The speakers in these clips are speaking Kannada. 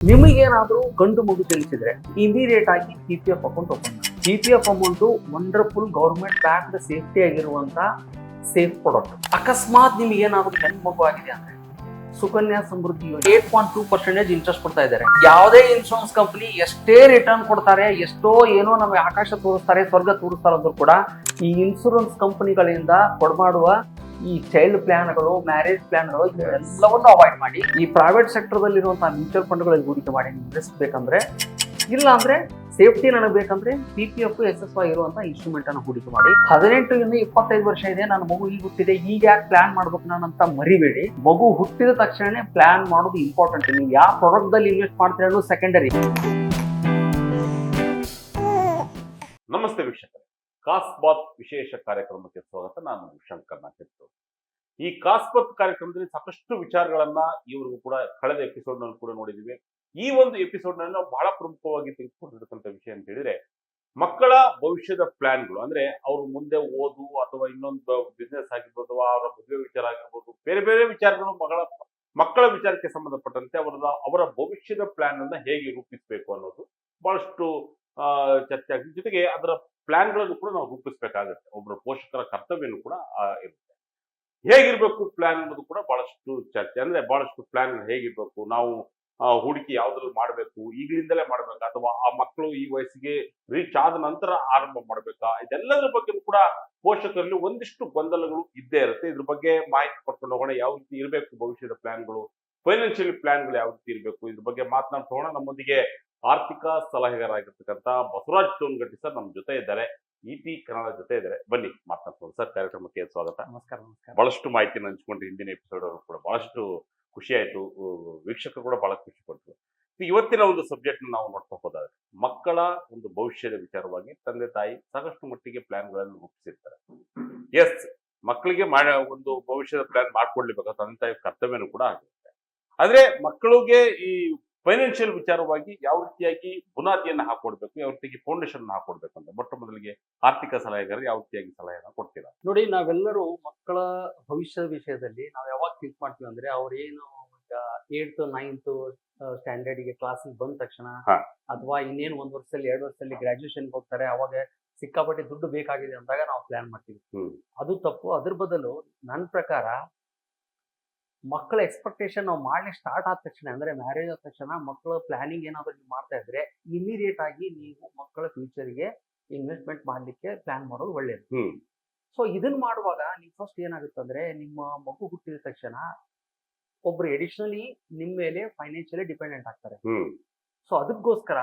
ನಿಮಗೇನಾದ್ರೂ ಗಂಡು ಮಗು ತಿಳಿಸಿದ್ರೆ ಇಮಿಡಿಯೇಟ್ ಆಗಿ P P F account open ಮಾಡಿ. P P F amount wonderful government bank safety ಆಗಿರುವಂತ ಸೇಫ್ ಪ್ರಾಡಕ್ಟ್ ಅಕಸ್ಮಾತ್ ನಿಮಗೆ ಏನಾದ್ರು ಹೆಣ್ಣು ಮಗು ಆಗಿದೆ ಅಂದ್ರೆ Sukanya Samriddhi eight point two percentage interest ಕೊಡ್ತಾ ಇದ್ದಾರೆ. ಯಾವುದೇ ಇನ್ಶೂರೆನ್ಸ್ ಕಂಪನಿ ಎಷ್ಟೇ ರಿಟರ್ನ್ ಕೊಡ್ತಾರೆ ಎಷ್ಟೋ ಏನೋ ನಮಗೆ ಆಕಾಶ ತೋರಿಸ್ತಾರೆ ಸ್ವರ್ಗ ತೋರಿಸ್ತಾರೆ ಅಂದ್ರೂ ಕೂಡ ಈ ಇನ್ಶೂರೆನ್ಸ್ ಕಂಪನಿಗಳಿಂದ ಕೊಡ್ಮಾಡುವ ಈ ಚೈಲ್ಡ್ ಪ್ಲಾನ್ಗಳು ಮ್ಯಾರೇಜ್ ಪ್ಲಾನ್ಗಳು ಎಲ್ಲವನ್ನು ಅವಾಯ್ಡ್ ಮಾಡಿ ಈ ಪ್ರೈವೇಟ್ ಸೆಕ್ಟರ್ ಇರುವಂತಹ ಮ್ಯೂಚುವಲ್ ಫಂಡ್ಗಳಲ್ಲಿ ಹೂಡಿಕೆ ಮಾಡಿ ಇನ್ವೆಸ್ಟ್ ಬೇಕಂದ್ರೆ ಇಲ್ಲ ಅಂದ್ರೆ ಸೇಫ್ಟಿ ನನಗೆ ಬೇಕಂದ್ರೆ P P F S S ಇರುವಂತಹ ಇನ್ಸ್ಟ್ರೂಮೆಂಟ್ ಅನ್ನು ಹೂಡಿಕೆ ಮಾಡಿ. ಹದಿನೆಂಟು ಇಂದ ಇಪ್ಪತ್ತೈದು ವರ್ಷ ಇದೆ, ನನ್ನ ಮಗು ಈಗ ಹುಟ್ಟಿದೆ, ಈಗ ಯಾಕೆ ಪ್ಲಾನ್ ಮಾಡ್ಬೇಕು ನಾನು ಅಂತ ಮರಿಬೇಡಿ. ಮಗು ಹುಟ್ಟಿದ ತಕ್ಷಣನೇ ಪ್ಲಾನ್ ಮಾಡೋದು ಇಂಪಾರ್ಟೆಂಟ್ ನೀವು ಯಾವ ಪ್ರಾಡಕ್ಟ್ ದಲ್ಲಿ ಇನ್ವೆಸ್ಟ್ ಮಾಡ್ತೀರ ಅನ್ನೋದು ಸೆಕೆಂಡರಿ ನಮಸ್ತೆ ವೀಕ್ಷಕರೇ. ಕಾಸ್ಬಾತ್ ವಿಶೇಷ ಕಾರ್ಯಕ್ರಮಕ್ಕೆ ಸ್ವಾಗತ. ನಾನು ಶಂಕರ್ ನಾಚಿತ್ತು ಈ ಕಾಸ್ಬಾತ್ ಕಾರ್ಯಕ್ರಮದಲ್ಲಿ ಸಾಕಷ್ಟು ವಿಚಾರಗಳನ್ನ ಇವ್ರಿಗೂ ಕೂಡ ಕಳೆದ ಎಪಿಸೋಡ್ನಲ್ಲಿ ಕೂಡ ನೋಡಿದೀವಿ. ಈ ಒಂದು ಎಪಿಸೋಡ್ ಬಹಳ ಪ್ರಮುಖವಾಗಿ ತೆಗೆದುಕೊಂಡಿರ್ತಕ್ಕಂಥ ವಿಷಯ ಅಂತ ಹೇಳಿದ್ರೆ, ಮಕ್ಕಳ ಭವಿಷ್ಯದ ಪ್ಲಾನ್ಗಳು ಅಂದ್ರೆ ಅವ್ರು ಮುಂದೆ ಓದು ಅಥವಾ ಇನ್ನೊಂದು ಬಿಸ್ನೆಸ್ ಆಗಿರ್ಬೋದು ಅವರ ಮದುವೆ ವಿಚಾರ ಆಗಿರ್ಬೋದು, ಬೇರೆ ಬೇರೆ ವಿಚಾರಗಳು ಮಗಳ, ಮಕ್ಕಳ ವಿಚಾರಕ್ಕೆ ಸಂಬಂಧಪಟ್ಟಂತೆ ಅವರ ಅವರ ಭವಿಷ್ಯದ ಪ್ಲಾನ್ ಅನ್ನ ಹೇಗೆ ರೂಪಿಸಬೇಕು ಅನ್ನೋದು ಬಹಳಷ್ಟು ಚರ್ಚೆ ಆಗಿದೆ ಜೊತೆಗೆ ಅದರ ಪ್ಲಾನ್ಗಳನ್ನು ಕೂಡ ನಾವು ರೂಪಿಸಬೇಕಾಗುತ್ತೆ. ಒಬ್ಬರ ಪೋಷಕರ ಕರ್ತವ್ಯನು ಕೂಡ ಇರುತ್ತೆ. ಹೇಗಿರ್ಬೇಕು ಪ್ಲಾನ್ ಅನ್ನೋದು ಕೂಡ ಬಹಳಷ್ಟು ಚರ್ಚೆ. ಅಂದ್ರೆ ಬಹಳಷ್ಟು ಪ್ಲಾನ್ ಹೇಗಿರ್ಬೇಕು? ನಾವು ಹೂಡಿಕೆ ಯಾವ್ದ್ರಲ್ಲಿ ಮಾಡಬೇಕು ಈಗಲಿಂದಲೇ ಮಾಡ್ಬೇಕಾ? ಅಥವಾ ಆ ಮಕ್ಕಳು ಈ ವಯಸ್ಸಿಗೆ ರೀಚ್ ಆದ ನಂತರ ಆರಂಭ ಮಾಡ್ಬೇಕಾ? ಇದೆಲ್ಲದರ ಬಗ್ಗೆ ಕೂಡ ಪೋಷಕರಲ್ಲಿ ಒಂದಿಷ್ಟು ಗೊಂದಲಗಳು ಇದ್ದೇ ಇರುತ್ತೆ. ಇದ್ರ ಬಗ್ಗೆ ಮಾಹಿತಿ ಕೊಟ್ಕೊಂಡು ಹೋಗೋಣ. ಯಾವ ರೀತಿ ಇರಬೇಕು ಭವಿಷ್ಯದ ಪ್ಲಾನ್ಗಳು? ಫೈನಾನ್ಷಿಯಲ್ ಪ್ಲಾನ್ಗಳು ಯಾವ ರೀತಿ ಇರಬೇಕು? ಇದ್ರ ಬಗ್ಗೆ ಮಾತನಾಡ್ತಾ ಹೋಗೋಣ. ನಮ್ಮೊಂದಿಗೆ ಆರ್ಥಿಕ ಸಲಹೆಗಾರಾಗಿರ್ತಕ್ಕಂಥ ಬಸವರಾಜ್ ಚೋನ್ಗಟ್ಟಿ ಸರ್ ನಮ್ಮ ಜೊತೆ ಇದ್ದಾರೆ. ಇಟಿ ಕನ್ನಡ ಜೊತೆ ಇದ್ದಾರೆ. ಬನ್ನಿ ಮಾತನಾಡ್ಕೊಂಡು ಸರ್. ಕಾರ್ಯಕ್ರಮಕ್ಕೆ ಸ್ವಾಗತ. ನಮಸ್ಕಾರ ನಮಸ್ಕಾರ. ಬಹಳಷ್ಟು ಮಾಹಿತಿ ಹಂಚ್ಕೊಂಡ್ರಿ ಹಿಂದಿನ ಎಪಿಸೋಡ್ ಅವರು ಕೂಡ ಬಹಳಷ್ಟು ಖುಷಿ ವೀಕ್ಷಕರು ಕೂಡ ಬಹಳ ಖುಷಿ ಪಡ್ತು ಇವತ್ತಿನ ಒಂದು ಸಬ್ಜೆಕ್ಟ್ ನಾವು ನೋಡ್ತಾ ಹೋದಾಗ, ಮಕ್ಕಳ ಒಂದು ಭವಿಷ್ಯದ ವಿಚಾರವಾಗಿ ತಂದೆ, ತಾಯಿ ಸಾಕಷ್ಟು ಮಟ್ಟಿಗೆ ಪ್ಲಾನ್ಗಳನ್ನು ರೂಪಿಸಿರ್ತಾರೆ. ಎಸ್ ಮಕ್ಕಳಿಗೆ ಮಾಡ ಒಂದು ಭವಿಷ್ಯದ ಪ್ಲಾನ್ ಮಾಡ್ಕೊಡ್ಲಿಬೇಕು ತಂದೆ, ತಾಯಿ ಕರ್ತವ್ಯನೂ ಕೂಡ ಆಗಿರುತ್ತೆ ಆದ್ರೆ ಮಕ್ಕಳಿಗೆ ಈ ಫೈನಾನ್ಷಿಯಲ್ ವಿಚಾರವಾಗಿ ಯಾವ ರೀತಿಯಾಗಿ ಬುನಾದಿಯನ್ನು ಹಾಕೊಡ್ಬೇಕು ಯಾವ ರೀತಿಯಾಗಿ ಫೌಂಡೇಶನ್ ಹಾಕೊಡ್ಬೇಕು ಅಂತ ಮೊಟ್ಟ ಮೊದಲಿಗೆ ಆರ್ಥಿಕ ಸಲಹೆಗಾರರು ಯಾವ ರೀತಿಯಾಗಿ ಸಲಹೆಯನ್ನ ಕೊಡ್ತೀರಾ? ನೋಡಿ ನಾವೆಲ್ಲರೂ ಮಕ್ಕಳ ಭವಿಷ್ಯದ ವಿಷಯದಲ್ಲಿ ನಾವು ಯಾವಾಗ ಥಿಂಕ್ ಮಾಡ್ತೀವಿ ಅಂದ್ರೆ ಅವ್ರೇನು ಏಳ್ತ್ ನೈನ್ತ್ ಸ್ಟ್ಯಾಂಡರ್ಡ್ಗೆ ಕ್ಲಾಸಿಗೆ ಬಂದ ತಕ್ಷಣ ಅಥವಾ ಇನ್ನೇನು ಒಂದ್ ವರ್ಷದಲ್ಲಿ ಎರಡು ವರ್ಷದಲ್ಲಿ ಗ್ರಾಜುಯೇಷನ್ ಹೋಗ್ತಾರೆ ಅವಾಗ ಸಿಕ್ಕಾಪಟ್ಟೆ ದುಡ್ಡು ಬೇಕಾಗಿದೆ ಅಂದಾಗ ನಾವು ಪ್ಲಾನ್ ಮಾಡ್ತೀವಿ. ಅದು ತಪ್ಪು. ಅದ್ರ ಬದಲು ನನ್ನ ಪ್ರಕಾರ ಮಕ್ಕಳ ಎಕ್ಸ್ಪೆಕ್ಟೇಷನ್ ನಾವು ಮಾಡ್ಲಿಕ್ಕೆ ಸ್ಟಾರ್ಟ್ ಆದ ತಕ್ಷಣ ಅಂದ್ರೆ ಮ್ಯಾರೇಜ್ ಆದ ತಕ್ಷಣ ಮಕ್ಕಳ ಪ್ಲಾನಿಂಗ್ ಏನಾದರೂ ನೀವು ಮಾಡ್ತಾ ಇದ್ರೆ ಇಮಿಡಿಯೇಟ್ ಆಗಿ ನೀವು ಮಕ್ಕಳ ಫ್ಯೂಚರ್ಗೆ ಇನ್ವೆಸ್ಟ್ಮೆಂಟ್ ಮಾಡ್ಲಿಕ್ಕೆ ಪ್ಲಾನ್ ಮಾಡೋದು ಒಳ್ಳೇದು. ಸೊ ಇದನ್ನ ಮಾಡುವಾಗ ನೀವು ಫಸ್ಟ್ ಏನಾಗುತ್ತಂದ್ರೆ ನಿಮ್ಮ ಮಗು ಹುಟ್ಟಿದ ತಕ್ಷಣ ಒಬ್ರು ಎಡಿಷನಲಿ ನಿಮ್ಮ ಮೇಲೆ ಫೈನಾನ್ಷಿಯಲಿ ಡಿಪೆಂಡೆಂಟ್ ಆಗ್ತಾರೆ. ಸೊ ಅದಕ್ಕೋಸ್ಕರ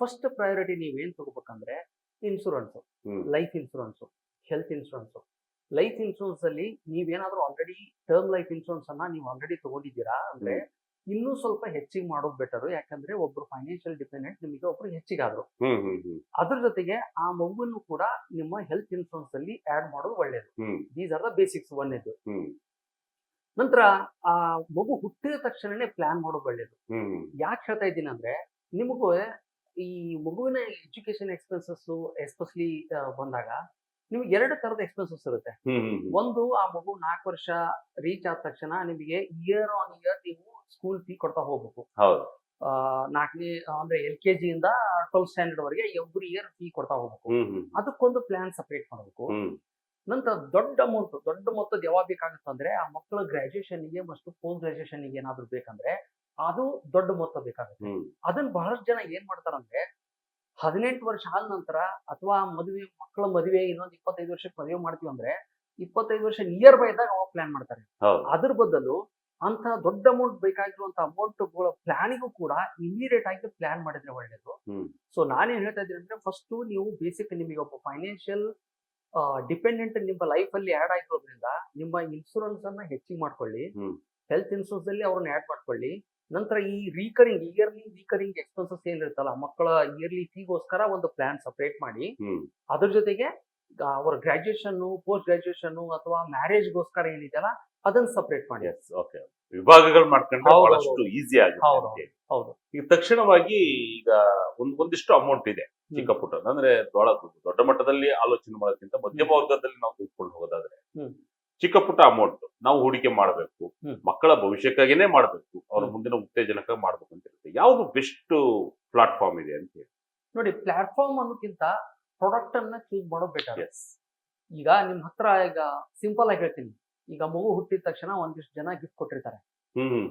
ಫಸ್ಟ್ ಪ್ರಯಾರಿಟಿ ನೀವೇನ್ ತಗೋಬೇಕಂದ್ರೆ insurance life insurance health insurance life insurance ಅಲ್ಲಿ ನೀವೇನಾದ್ರೂ ಆಲ್ರೆಡಿ ಟರ್ಮ್ ಲೈಫ್ ಇನ್ಶೂರೆನ್ಸ್ ಅನ್ನ ನೀವು ಆಲ್ರೆಡಿ ತಗೊಂಡಿದ್ದೀರಾ ಅಂದ್ರೆ ಇನ್ನೂ ಸ್ವಲ್ಪ ಹೆಚ್ಚಿಗೆ ಮಾಡೋದು ಬೆಟರ್ ಯಾಕಂದ್ರೆ ಒಬ್ರು ಫೈನಾನ್ಷಿಯಲ್ ಡಿಪೆಂಡೆಂಟ್ ನಿಮಗೆ ಒಬ್ರು ಹೆಚ್ಚಿಗಾದ್ರು. ಅದ್ರ ಜೊತೆಗೆ ಆ ಮಗುವನ್ನು ಕೂಡ ನಿಮ್ಮ ಹೆಲ್ತ್ ಇನ್ಶೂರೆನ್ಸ್ ಅಲ್ಲಿ ಆಡ್ ಮಾಡೋದು ಒಳ್ಳೇದು. These are the basics one ಇದು ನಂತರ ಆ ಮಗು ಹುಟ್ಟಿದ ತಕ್ಷಣನೇ ಪ್ಲಾನ್ ಮಾಡೋದು ಒಳ್ಳೇದು. ಯಾಕೆ ಹೇಳ್ತಾ ಇದ್ದೀನಿ ಅಂದ್ರೆ ನಿಮಗೂ ಈ ಮಗುವಿನ ಎಜುಕೇಶನ್ ಎಕ್ಸ್ಪೆನ್ಸಸ್ ಎಸ್ಪೆಷಲಿ ಬಂದಾಗ ನಿಮ್ಗೆ ಎರಡು ತರದ ಎಕ್ಸ್ಪೆನ್ಸಸ್ ಇರುತ್ತೆ. ಒಂದು ಆ ಮಗು ನಾಲ್ಕು ವರ್ಷ ರೀಚ್ ಆದ ತಕ್ಷಣ ನಿಮಗೆ ಇಯರ್ ಆನ್ ಇಯರ್ ನೀವು ಸ್ಕೂಲ್ ಫೀ ಕೊಡ್ತಾ ಹೋಗ್ಬೇಕು. ನಾಲ್ಕನೇ ಅಂದ್ರೆ ಎಲ್ ಕೆ ಜಿ ಇಂದ ಟ್ವೆಲ್ತ್ ಸ್ಟ್ಯಾಂಡರ್ಡ್ ವರೆಗೆ ಎವ್ರಿ ಇಯರ್ ಫೀ ಕೊಡ್ತಾ ಹೋಗ್ಬೇಕು. ಅದಕ್ಕೊಂದು ಪ್ಲಾನ್ ಸಪ್ರೇಟ್ ಮಾಡಬೇಕು. ನಂತರ ದೊಡ್ಡ ಅಮೌಂಟ್ ದೊಡ್ಡ ಮೊತ್ತದ ಯಾವಾಗ ಬೇಕಾಗುತ್ತಂದ್ರೆ ಆ ಮಕ್ಕಳ ಗ್ರಾಜುಯೇಷನ್ಗೆ ಮತ್ತು ಪೋಸ್ಟ್ ಗ್ರಾಜುಯೇಷನ್ಗೆ ಏನಾದ್ರು ಬೇಕಂದ್ರೆ ಅದು ದೊಡ್ಡ ಮೊತ್ತ ಬೇಕಾಗುತ್ತೆ. ಅದನ್ನ ಬಹಳಷ್ಟು ಜನ ಏನ್ ಮಾಡ್ತಾರಂದ್ರೆ ಹದಿನೆಂಟು ವರ್ಷ ಆದ ನಂತರ ಅಥವಾ ಮದುವೆ ಮಕ್ಕಳ ಮದುವೆ ಇನ್ನೊಂದು ಇಪ್ಪತ್ತೈದು ವರ್ಷಕ್ಕೆ ಮದುವೆ ಮಾಡ್ತೀವಿ ಅಂದ್ರೆ ಇಪ್ಪತ್ತೈದು ವರ್ಷ ನಿಯರ್ ಬೈ ಇದ್ದಾಗ ಅವಾಗ ಪ್ಲಾನ್ ಮಾಡ್ತಾರೆ. ಅದ್ರ ಬದಲು ಅಂತ ದೊಡ್ಡ ಅಮೌಂಟ್ ಬೇಕಾಗಿರುವಂತ ಅಮೌಂಟ್ ಪ್ಲಾನಿಗೂ ಕೂಡ ಇಮಿಡಿಯೇಟ್ ಆಗಿ ಪ್ಲಾನ್ ಮಾಡಿದ್ರೆ ಒಳ್ಳೇದು. ಸೊ ನಾನೇನ್ ಹೇಳ್ತಾ ಇದ್ದೀನಿ ಅಂದ್ರೆ ಫಸ್ಟ್ ನೀವು ಬೇಸಿಕ್ ನಿಮಗೆ ಒಬ್ಬ ಫೈನಾನ್ಷಿಯಲ್ ಡಿಪೆಂಡೆಂಟ್ ನಿಮ್ಮ ಲೈಫ್ ಅಲ್ಲಿ ಆಡ್ ಆಗಿರೋದ್ರಿಂದ ನಿಮ್ಮ ಇನ್ಶೂರೆನ್ಸ್ ಅನ್ನ ಹೆಚ್ಚಿಗೆ ಮಾಡ್ಕೊಳ್ಳಿ. ಹೆಲ್ತ್ ಇನ್ಶೂರೆನ್ಸ್ ಅಲ್ಲಿ ಅವ್ರನ್ನ ಆಡ್ ಮಾಡ್ಕೊಳ್ಳಿ. ನಂತರ ಈ ರೀಕರಿಂಗ್ ಇಯರ್ಲಿ ರೀಕರಿಂಗ್ ಎಕ್ಸ್ಪೆನ್ಸಸ್ ಏನಿರುತ್ತಲ್ಲ ಮಕ್ಕಳ ಇಯರ್ಲಿ ಫೀಗೋಸ್ಕರ ಒಂದು ಪ್ಲಾನ್ ಸಪ್ರೇಟ್ ಮಾಡಿ ಅದ್ರ ಜೊತೆಗೆ ಅವರ ಗ್ರಾಜುಯೇಷನ್ ಪೋಸ್ಟ್ ಗ್ರಾಜುಯೇಷನ್ ಅಥವಾ ಮ್ಯಾರೇಜ್ಗೋಸ್ಕರ ಏನಿದೆಯಲ್ಲ ಅದನ್ನ ಸಪ್ರೇಟ್ ಮಾಡಿ. ಓಕೆ ವಿಭಾಗಗಳು ಮಾಡ್ಕೊಂಡ್ರೆ ಬಹಳಷ್ಟು. ಈಸಿ ಆಗುತ್ತೆ ಹೌದು. ಈಗ ತಕ್ಷಣವಾಗಿ ಈಗ ಒಂದ್ ಒಂದಿಷ್ಟು ಅಮೌಂಟ್ ಇದೆ ಚಿಕ್ಕ ಪುಟ್ಟ ಅಂದ್ರೆ ದೊಡ್ಡ ದೊಡ್ಡ ಮಟ್ಟದಲ್ಲಿ ಆಲೋಚನೆ ಮಾಡೋದಕ್ಕಿಂತ ಮಧ್ಯಮ ವರ್ಗದಲ್ಲಿ ನಾವು ತಿಳ್ಕೊಂಡು ಹೋಗೋದಾದ್ರೆ. ಚಿಕ್ಕ ಪುಟ್ಟ ಅಮೌಂಟ್ ನಾವು ಹೂಡಿಕೆ ಮಾಡಬೇಕು. ಮಕ್ಕಳ ಭವಿಷ್ಯಕ್ಕಾಗಿನೇ ಮಾಡಬೇಕು. ಅವ್ರ ಮುಂದಿನ ಉತ್ತೇಜನಕ್ಕಾಗಿ ಮಾಡಬೇಕು ಅಂತ ಇರುತ್ತೆ. ಯಾವುದು ಬೆಸ್ಟ್ ಪ್ಲಾಟ್ಫಾರ್ಮ್ ಇದೆ ಅಂತ ಹೇಳಿ. ನೋಡಿ ಪ್ಲಾಟ್ಫಾರ್ಮ್ ಅನ್ನೋಕ್ಕಿಂತ ಪ್ರಾಡಕ್ಟ್ ಅನ್ನ ಚೂಸ್ ಮಾಡೋದು ಬೆಟರ್ ಈಗ ನಿಮ್ ಹತ್ರ ಈಗ ಸಿಂಪಲ್ ಆಗಿ ಹೇಳ್ತೀನಿ. ಈಗ ಮಗು ಹುಟ್ಟಿದ ತಕ್ಷಣ ಒಂದಿಷ್ಟು ಜನ ಗಿಫ್ಟ್ ಕೊಟ್ಟಿರ್ತಾರೆ. ಹ್ಮ್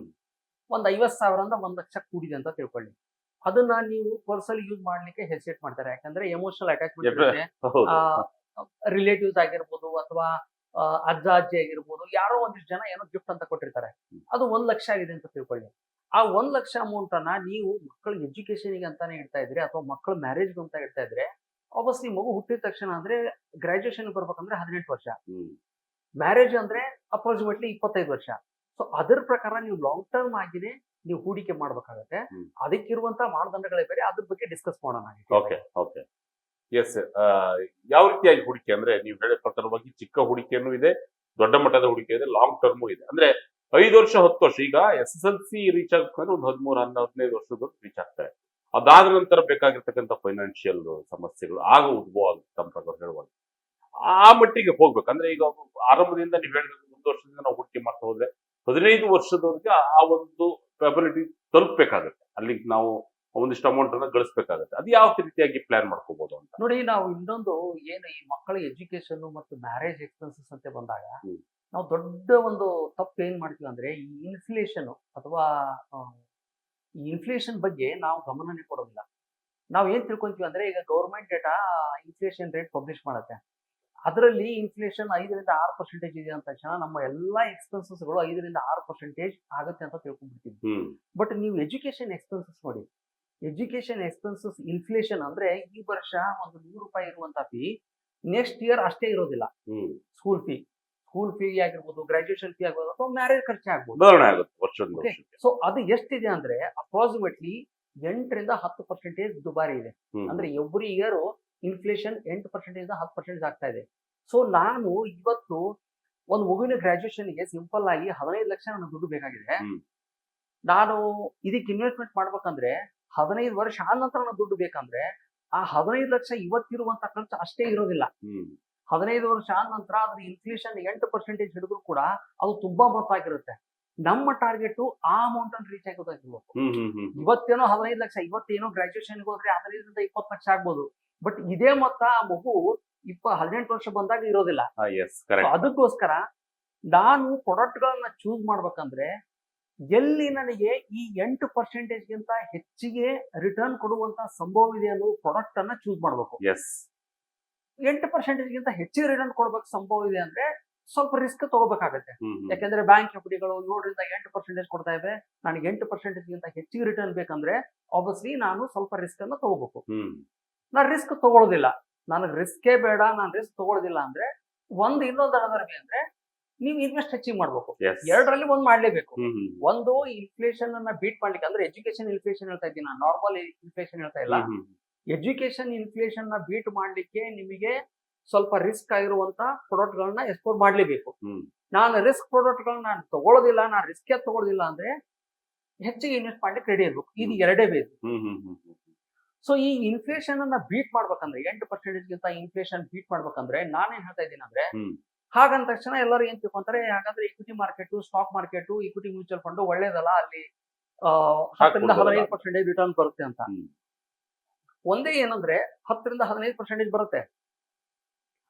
ಒಂದ್ ಐವತ್ ಸಾವಿರದಿಂದ ಒಂದ್ ಲಕ್ಷ ಕೂಡಿದೆ ಅಂತ ತಿಳ್ಕೊಳ್ಳಿ. ಅದನ್ನ ನೀವು ಪರ್ಸಲ್ ಯೂಸ್ ಮಾಡ್ಲಿಕ್ಕೆ ಹೆಸಿಟೇಟ್ ಮಾಡ್ತಾರೆ. ಯಾಕಂದ್ರೆ ಎಮೋಷನಲ್ ಅಟ್ಯಾಚ್ಮೆಂಟ್ ರಿಲೇಟಿವ್ಸ್ ಆಗಿರ್ಬೋದು ಅಥವಾ ಅಜ್ಜ ಅಜ್ಜಿ ಆಗಿರ್ಬೋದು ಯಾರೋ ಒಂದಿಷ್ಟು ಜನ ಏನೋ ಗಿಫ್ಟ್ ಅಂತ ಕೊಟ್ಟಿರ್ತಾರೆ. ಅದು ಒಂದ್ ಲಕ್ಷ ಆಗಿದೆ ಅಂತ ತಿಳ್ಕೊಳ್ಳಿ. ಆ ಒಂದ್ ಲಕ್ಷ ಅಮೌಂಟ್ ಅನ್ನ ನೀವು ಮಕ್ಕಳ ಎಜುಕೇಶನ್ಗೆ ಅಂತಾನೆ ಇಡ್ತಾ ಇದ್ರಿ ಅಥವಾ ಮಕ್ಕಳ ಮ್ಯಾರೇಜ್ ಅಂತ ಇಡ್ತಾ ಇದ್ರೆ ಆಬ್ವಿಯಸ್ಲಿ ಮಗು ಹುಟ್ಟಿದ ತಕ್ಷಣ ಅಂದ್ರೆ ಗ್ರಾಜುಯೇಷನ್ ಬರ್ಬೇಕಂದ್ರೆ ಹದಿನೆಂಟು ವರ್ಷ. ಮ್ಯಾರೇಜ್ ಅಂದ್ರೆ ಅಪ್ರಾಕ್ಸಿಮೇಟ್ಲಿ ಇಪ್ಪತ್ತೈದು ವರ್ಷ. ಸೊ ಅದರ ಪ್ರಕಾರ ನೀವು ಲಾಂಗ್ ಟರ್ಮ್ ಆಗಿನೇ ನೀವು ಹೂಡಿಕೆ ಮಾಡ್ಬೇಕಾಗತ್ತೆ. ಅದಕ್ಕಿರುವಂತಹ ಅದಕ್ಕಿರುವಂತ ಮಾನದಂಡಗಳೇ ಬೇರೆ ಅದ್ರ ಬಗ್ಗೆ ಡಿಸ್ಕಸ್ ಮಾಡೋಣ ಓಕೆ ಓಕೆ ಎಸ್ ಯಾವ ರೀತಿಯಾಗಿ ಹೂಡಿಕೆ ಅಂದ್ರೆ ನೀವು ಹೇಳಿದ ಪ್ರಕಾರವಾಗಿ ಚಿಕ್ಕ ಹೂಡಿಕೆನೂ ಇದೆ, ದೊಡ್ಡ ಮಟ್ಟದ ಹೂಡಿಕೆ ಇದೆ ಲಾಂಗ್ ಟರ್ಮು ಇದೆ. ಅಂದ್ರೆ ಐದು ವರ್ಷ, ಹತ್ತು ವರ್ಷ, ಈಗ S S L C reach ಆಗ್ತಾರೆ ಒಂದು ಹದಿಮೂರು ಹದಿನೈದು ವರ್ಷದ ರೀಚ್ ಆಗ್ತಾರೆ ಅದಾದ ನಂತರ ಬೇಕಾಗಿರ್ತಕ್ಕಂಥ ಫೈನಾನ್ಷಿಯಲ್ ಸಮಸ್ಯೆಗಳು ಆಗ ಉದ್ಭವ ಆಗುತ್ತೆ ತಮ್ಮ ಪ್ರಕಾರ ಹೇಳುವಾಗ. ಆ ಮಟ್ಟಿಗೆ ಹೋಗ್ಬೇಕು. ಅಂದ್ರೆ ಈಗ ಆರಂಭದಿಂದ ನೀವು ಹೇಳಿದ ಒಂದು ವರ್ಷದಿಂದ ನಾವು ಹೂಡಿಕೆ ಮಾಡ್ತಾ ಹೋದ್ರೆ, ಹದಿನೈದು ವರ್ಷದವರೆಗೆ ಆ ಒಂದು ಅಬಿಲಿಟಿ ತಲುಪಬೇಕಾಗುತ್ತೆ. ಅಲ್ಲಿ ನಾವು ಒಂದಿಷ್ಟು ಅಮೌಂಟ್ ಅನ್ನ ಗಳಿಸ್ಬೇಕಾಗತ್ತೆ. ಅದು ಯಾವ ರೀತಿಯಾಗಿ ಪ್ಲಾನ್ ಮಾಡ್ಕೋಬಹುದು ಅಂತ. ನೋಡಿ ನಾವು ಇನ್ನೊಂದು ಏನು ಈ ಮಕ್ಕಳ ಎಜುಕೇಶನ್ ಮತ್ತು ಮ್ಯಾರೇಜ್ ಎಕ್ಸ್ಪೆನ್ಸಸ್ ಅಂತ ಬಂದಾಗ. ನಾವು ದೊಡ್ಡ ಒಂದು ತಪ್ಪು ಏನ್ ಮಾಡ್ತೀವಿ ಅಂದ್ರೆ ಈ ಇನ್ಫ್ಲೇಷನ್ ಅಥವಾ ಈ ಇನ್ಫ್ಲೇಷನ್ ಬಗ್ಗೆ ನಾವು ಗಮನನೇ ಕೊಡೋದಿಲ್ಲ. ನಾವು ಏನ್ ತಿಳ್ಕೊಂತೀವಿ ಅಂದ್ರೆ ಈಗ government data inflation rate publish ಮಾಡುತ್ತೆ. ಅದರಲ್ಲಿ ಇನ್ಫ್ಲೇಷನ್ ಐದರಿಂದ ಆರು ಪರ್ಸೆಂಟೇಜ್ ಇದೆ ಅಂತ ತಕ್ಷಣ ನಮ್ಮ ಎಲ್ಲಾ ಎಕ್ಸ್ಪೆನ್ಸಸ್ಗಳು ಐದರಿಂದ ಆರು ಪರ್ಸೆಂಟೇಜ್ ಆಗುತ್ತೆ ಅಂತ ತಿಳ್ಕೊಂಡ್ಬಿಡ್ತೀವಿ. ಬಟ್ ನೀವು ಎಜುಕೇಶನ್ ಎಕ್ಸ್ಪೆನ್ಸಸ್ ನೋಡಿ ಎಜುಕೇಶನ್ ಎಕ್ಸ್ಪೆನ್ಸಸ್ ಇನ್ಫ್ಲೇಷನ್ ಅಂದ್ರೆ ಈ ವರ್ಷ ಒಂದು ನೂರು ರೂಪಾಯಿ ಇರುವಂತ ಫೀ ನೆಕ್ಸ್ಟ್ ಇಯರ್ ಅಷ್ಟೇ ಇರೋದಿಲ್ಲ. ಸ್ಕೂಲ್ ಫೀ ಸ್ಕೂಲ್ ಫೀ ಆಗಿರ್ಬೋದು ಗ್ರಾಜುಯೇಷನ್ ಫೀ ಆಗ್ಬೋದು ಅಥವಾ ಮ್ಯಾರೇಜ್ ಖರ್ಚು ಆಗ್ಬೋದು. ಬದಲಾವಣೆ ವರ್ಷದಿಂದ ವರ್ಷಕ್ಕೆ. ಸೊ ಅದು ಎಷ್ಟಿದೆ ಅಂದ್ರೆ ಅಪ್ರಾಕ್ಸಿಮೇಟ್ಲಿ ಎಂಟರಿಂದ ಹತ್ತು ಪರ್ಸೆಂಟೇಜ್ ದುಬಾರಿ ಇದೆ. ಅಂದ್ರೆ ಎವ್ರಿ ಇಯರ್ ಇನ್ಫ್ಲೇಷನ್ ಎಂಟು ಪರ್ಸೆಂಟೇಜ್ ಹತ್ತು ಪರ್ಸೆಂಟೇಜ್ ಆಗ್ತಾ ಇದೆ. ಸೊ ನಾನು ಇವತ್ತು ಒಂದು ಮಗುವಿನ ಗ್ರಾಜುಯೇಷನ್ಗೆ ಸಿಂಪಲ್ ಆಗಿ ಹದಿನೈದು ಲಕ್ಷ ನನಗೆ ದುಡ್ಡು ಬೇಕಾಗಿದೆ. ನಾನು ಇದಕ್ಕೆ ಇನ್ವೆಸ್ಟ್ಮೆಂಟ್ ಮಾಡ್ಬೇಕಂದ್ರೆ ಹದಿನೈದು ವರ್ಷ ಆದ ನಂತರ ದುಡ್ಡು ಬೇಕಂದ್ರೆ ಆ ಹದಿನೈದು ಲಕ್ಷ ಇವತ್ತಿರುವಂತ ಖರ್ಚು ಅಷ್ಟೇ ಇರೋದಿಲ್ಲ. ಹದಿನೈದು ವರ್ಷ ಆದ ನಂತರ ಅದ್ರ ಇನ್ಫ್ಲೇಷನ್ ಎಂಟು ಪರ್ಸೆಂಟೇಜ್ ಹಿಡಿದ್ರು ಕೂಡ ಅದು ತುಂಬಾ ಮೊತ್ತ ಆಗಿರುತ್ತೆ ನಮ್ಮ ಟಾರ್ಗೆಟ್ ಆ ಅಮೌಂಟ್ ಅನ್ನು ರೀಚ್ ಆಗೋದಾಗಿರ್ಬೇಕು ಇವತ್ತೇನೋ ಹದಿನೈದು ಲಕ್ಷ ಇವತ್ತೇನೋ ಗ್ರಾಜುಯೇಷನ್ ಹೋದ್ರೆ ಹದಿನೈದರಿಂದ ಇಪ್ಪತ್ತು ಲಕ್ಷ ಆಗ್ಬೋದು. ಬಟ್ ಇದೇ ಮೊತ್ತ ಆ ಮಗು ಇಪ್ಪ ಹದಿನೆಂಟು ವರ್ಷ ಬಂದಾಗ ಇರೋದಿಲ್ಲ. ಅದಕ್ಕೋಸ್ಕರ ನಾನು ಪ್ರಾಡಕ್ಟ್ ಗಳನ್ನ ಚೂಸ್ ಮಾಡ್ಬೇಕಂದ್ರೆ ಎಲ್ಲಿ ನನಗೆ ಈ ಎಂಟು ಪರ್ಸೆಂಟೇಜ್ ಗಿಂತ ಹೆಚ್ಚಿಗೆ ರಿಟರ್ನ್ ಕೊಡುವಂತ ಸಂಭವ ಇದೆ ಅನ್ನೋ ಪ್ರಾಡಕ್ಟ್ ಅನ್ನ ಚೂಸ್ ಮಾಡ್ಬೇಕು. ಎಸ್ ಎಂಟು ಪರ್ಸೆಂಟೇಜ್ ಗಿಂತ ಹೆಚ್ಚಿಗೆ ರಿಟರ್ನ್ ಕೊಡ್ಬೇಕು ಸಂಭವ ಇದೆ ಅಂದ್ರೆ ಸ್ವಲ್ಪ ರಿಸ್ಕ್ ತಗೋಬೇಕಾಗತ್ತೆ. ಯಾಕಂದ್ರೆ ಬ್ಯಾಂಕ್ ಎಫ್ಡಿಗಳು ಏಳರಿಂದ ಎಂಟು ಪರ್ಸೆಂಟೇಜ್ ಕೊಡ್ತಾ ಇವೆ. ನನಗೆ ಎಂಟು ಪರ್ಸೆಂಟೇಜ್ ಗಿಂತ ಹೆಚ್ಚಿಗೆ ರಿಟರ್ನ್ ಬೇಕಂದ್ರೆ ಆಬ್ವಿಯಸ್ಲಿ ನಾನು ಸ್ವಲ್ಪ ರಿಸ್ಕ್ ಅನ್ನ ತಗೋಬೇಕು. ನಾನು ರಿಸ್ಕ್ ತಗೊಳ್ಳೋದಿಲ್ಲ ನನಗೆ ರಿಸ್ಕೇ ಬೇಡ ನಾನು ರಿಸ್ಕ್ ತಗೊಳ್ಳೋದಿಲ್ಲ ಅಂದ್ರೆ ಒಂದು ಇನ್ನೊಂದು ಅಂದ್ರೆ ನೀವು ಇನ್ವೆಸ್ಟ್ ಹೆಚ್ಚಿಗೆ ಮಾಡ್ಬೇಕು. ಎರಡರಲ್ಲಿ ಒಂದು ಮಾಡ್ಲೇಬೇಕು. ಒಂದು ಇನ್ಫ್ಲೇಷನ್ ಅನ್ನ ಬೀಟ್ ಮಾಡ್ಲಿಕ್ಕೆ ಅಂದ್ರೆ ಎಜುಕೇಶನ್ ಇನ್ಫ್ಲೇಷನ್ ಹೇಳ್ತಾ ಇದ್ದೀನಿ? ನಾರ್ಮಲ್ ಇನ್ಫ್ಲೇಷನ್ ಹೇಳ್ತಾ ಇಲ್ಲ. ಎಜುಕೇಶನ್ ಇನ್ಫ್ಲೇಷನ್ನ ಬೀಟ್ ಮಾಡ್ಲಿಕ್ಕೆ ನಿಮಗೆ ಸ್ವಲ್ಪ ರಿಸ್ಕ್ ಆಗಿರುವಂತ ಪ್ರೊಡಕ್ಟ್ ಗಳನ್ನ ಎಕ್ಸ್ಪೋರ್ಟ್ ಮಾಡ್ಲೇಬೇಕು. ನಾನು ರಿಸ್ಕ್ ಪ್ರೊಡಕ್ಟ್ ಗಳನ್ನ ನಾನು ತಗೊಳ್ಳೋದಿಲ್ಲ ನಾನು ರಿಸ್ಕ್ ತಗೊಳ್ಳೋದಿಲ್ಲ ಅಂದ್ರೆ ಹೆಚ್ಚಿಗೆ ಇನ್ವೆಸ್ಟ್ ಮಾಡ್ಲಿಕ್ಕೆ ರೆಡಿ ಇರ್ಬೇಕು. ಇದು ಎರಡೇ ಬೇಕು ಸೊ ಈ ಇನ್ಫ್ಲೇಷನ್ ಅನ್ನ ಬೀಟ್ ಮಾಡ್ಬೇಕಂದ್ರೆ ಎಂಟು ಪರ್ಸೆಂಟೇಜ್ ಗಿಂತ ಇನ್ಫ್ಲೇಷನ್ ಬೀಟ್ ಮಾಡ್ಬೇಕಂದ್ರೆ ನಾನೇನ್ ಹೇಳ್ತಾ ಇದ್ದೀನಿ ಅಂದ್ರೆ. ಹಾಗಂದ ತಕ್ಷಣ ಎಲ್ಲರೂ ಏನ್ ತಿಳ್ಕೊಂತಾರೆ ಹಾಗಾದ್ರೆ equity market stock market equity mutual fund ಒಳ್ಳೇದಲ್ಲ ಅಲ್ಲಿ. ಹತ್ತರಿಂದ. ಹದಿನೈದು ಪರ್ಸೆಂಟೇಜ್ ರಿಟರ್ನ್ ಬರುತ್ತೆ ಅಂತ. ಒಂದೇ ಏನಂದ್ರೆ ಹತ್ತರಿಂದ ಹದಿನೈದು ಪರ್ಸೆಂಟೇಜ್ ಬರುತ್ತೆ.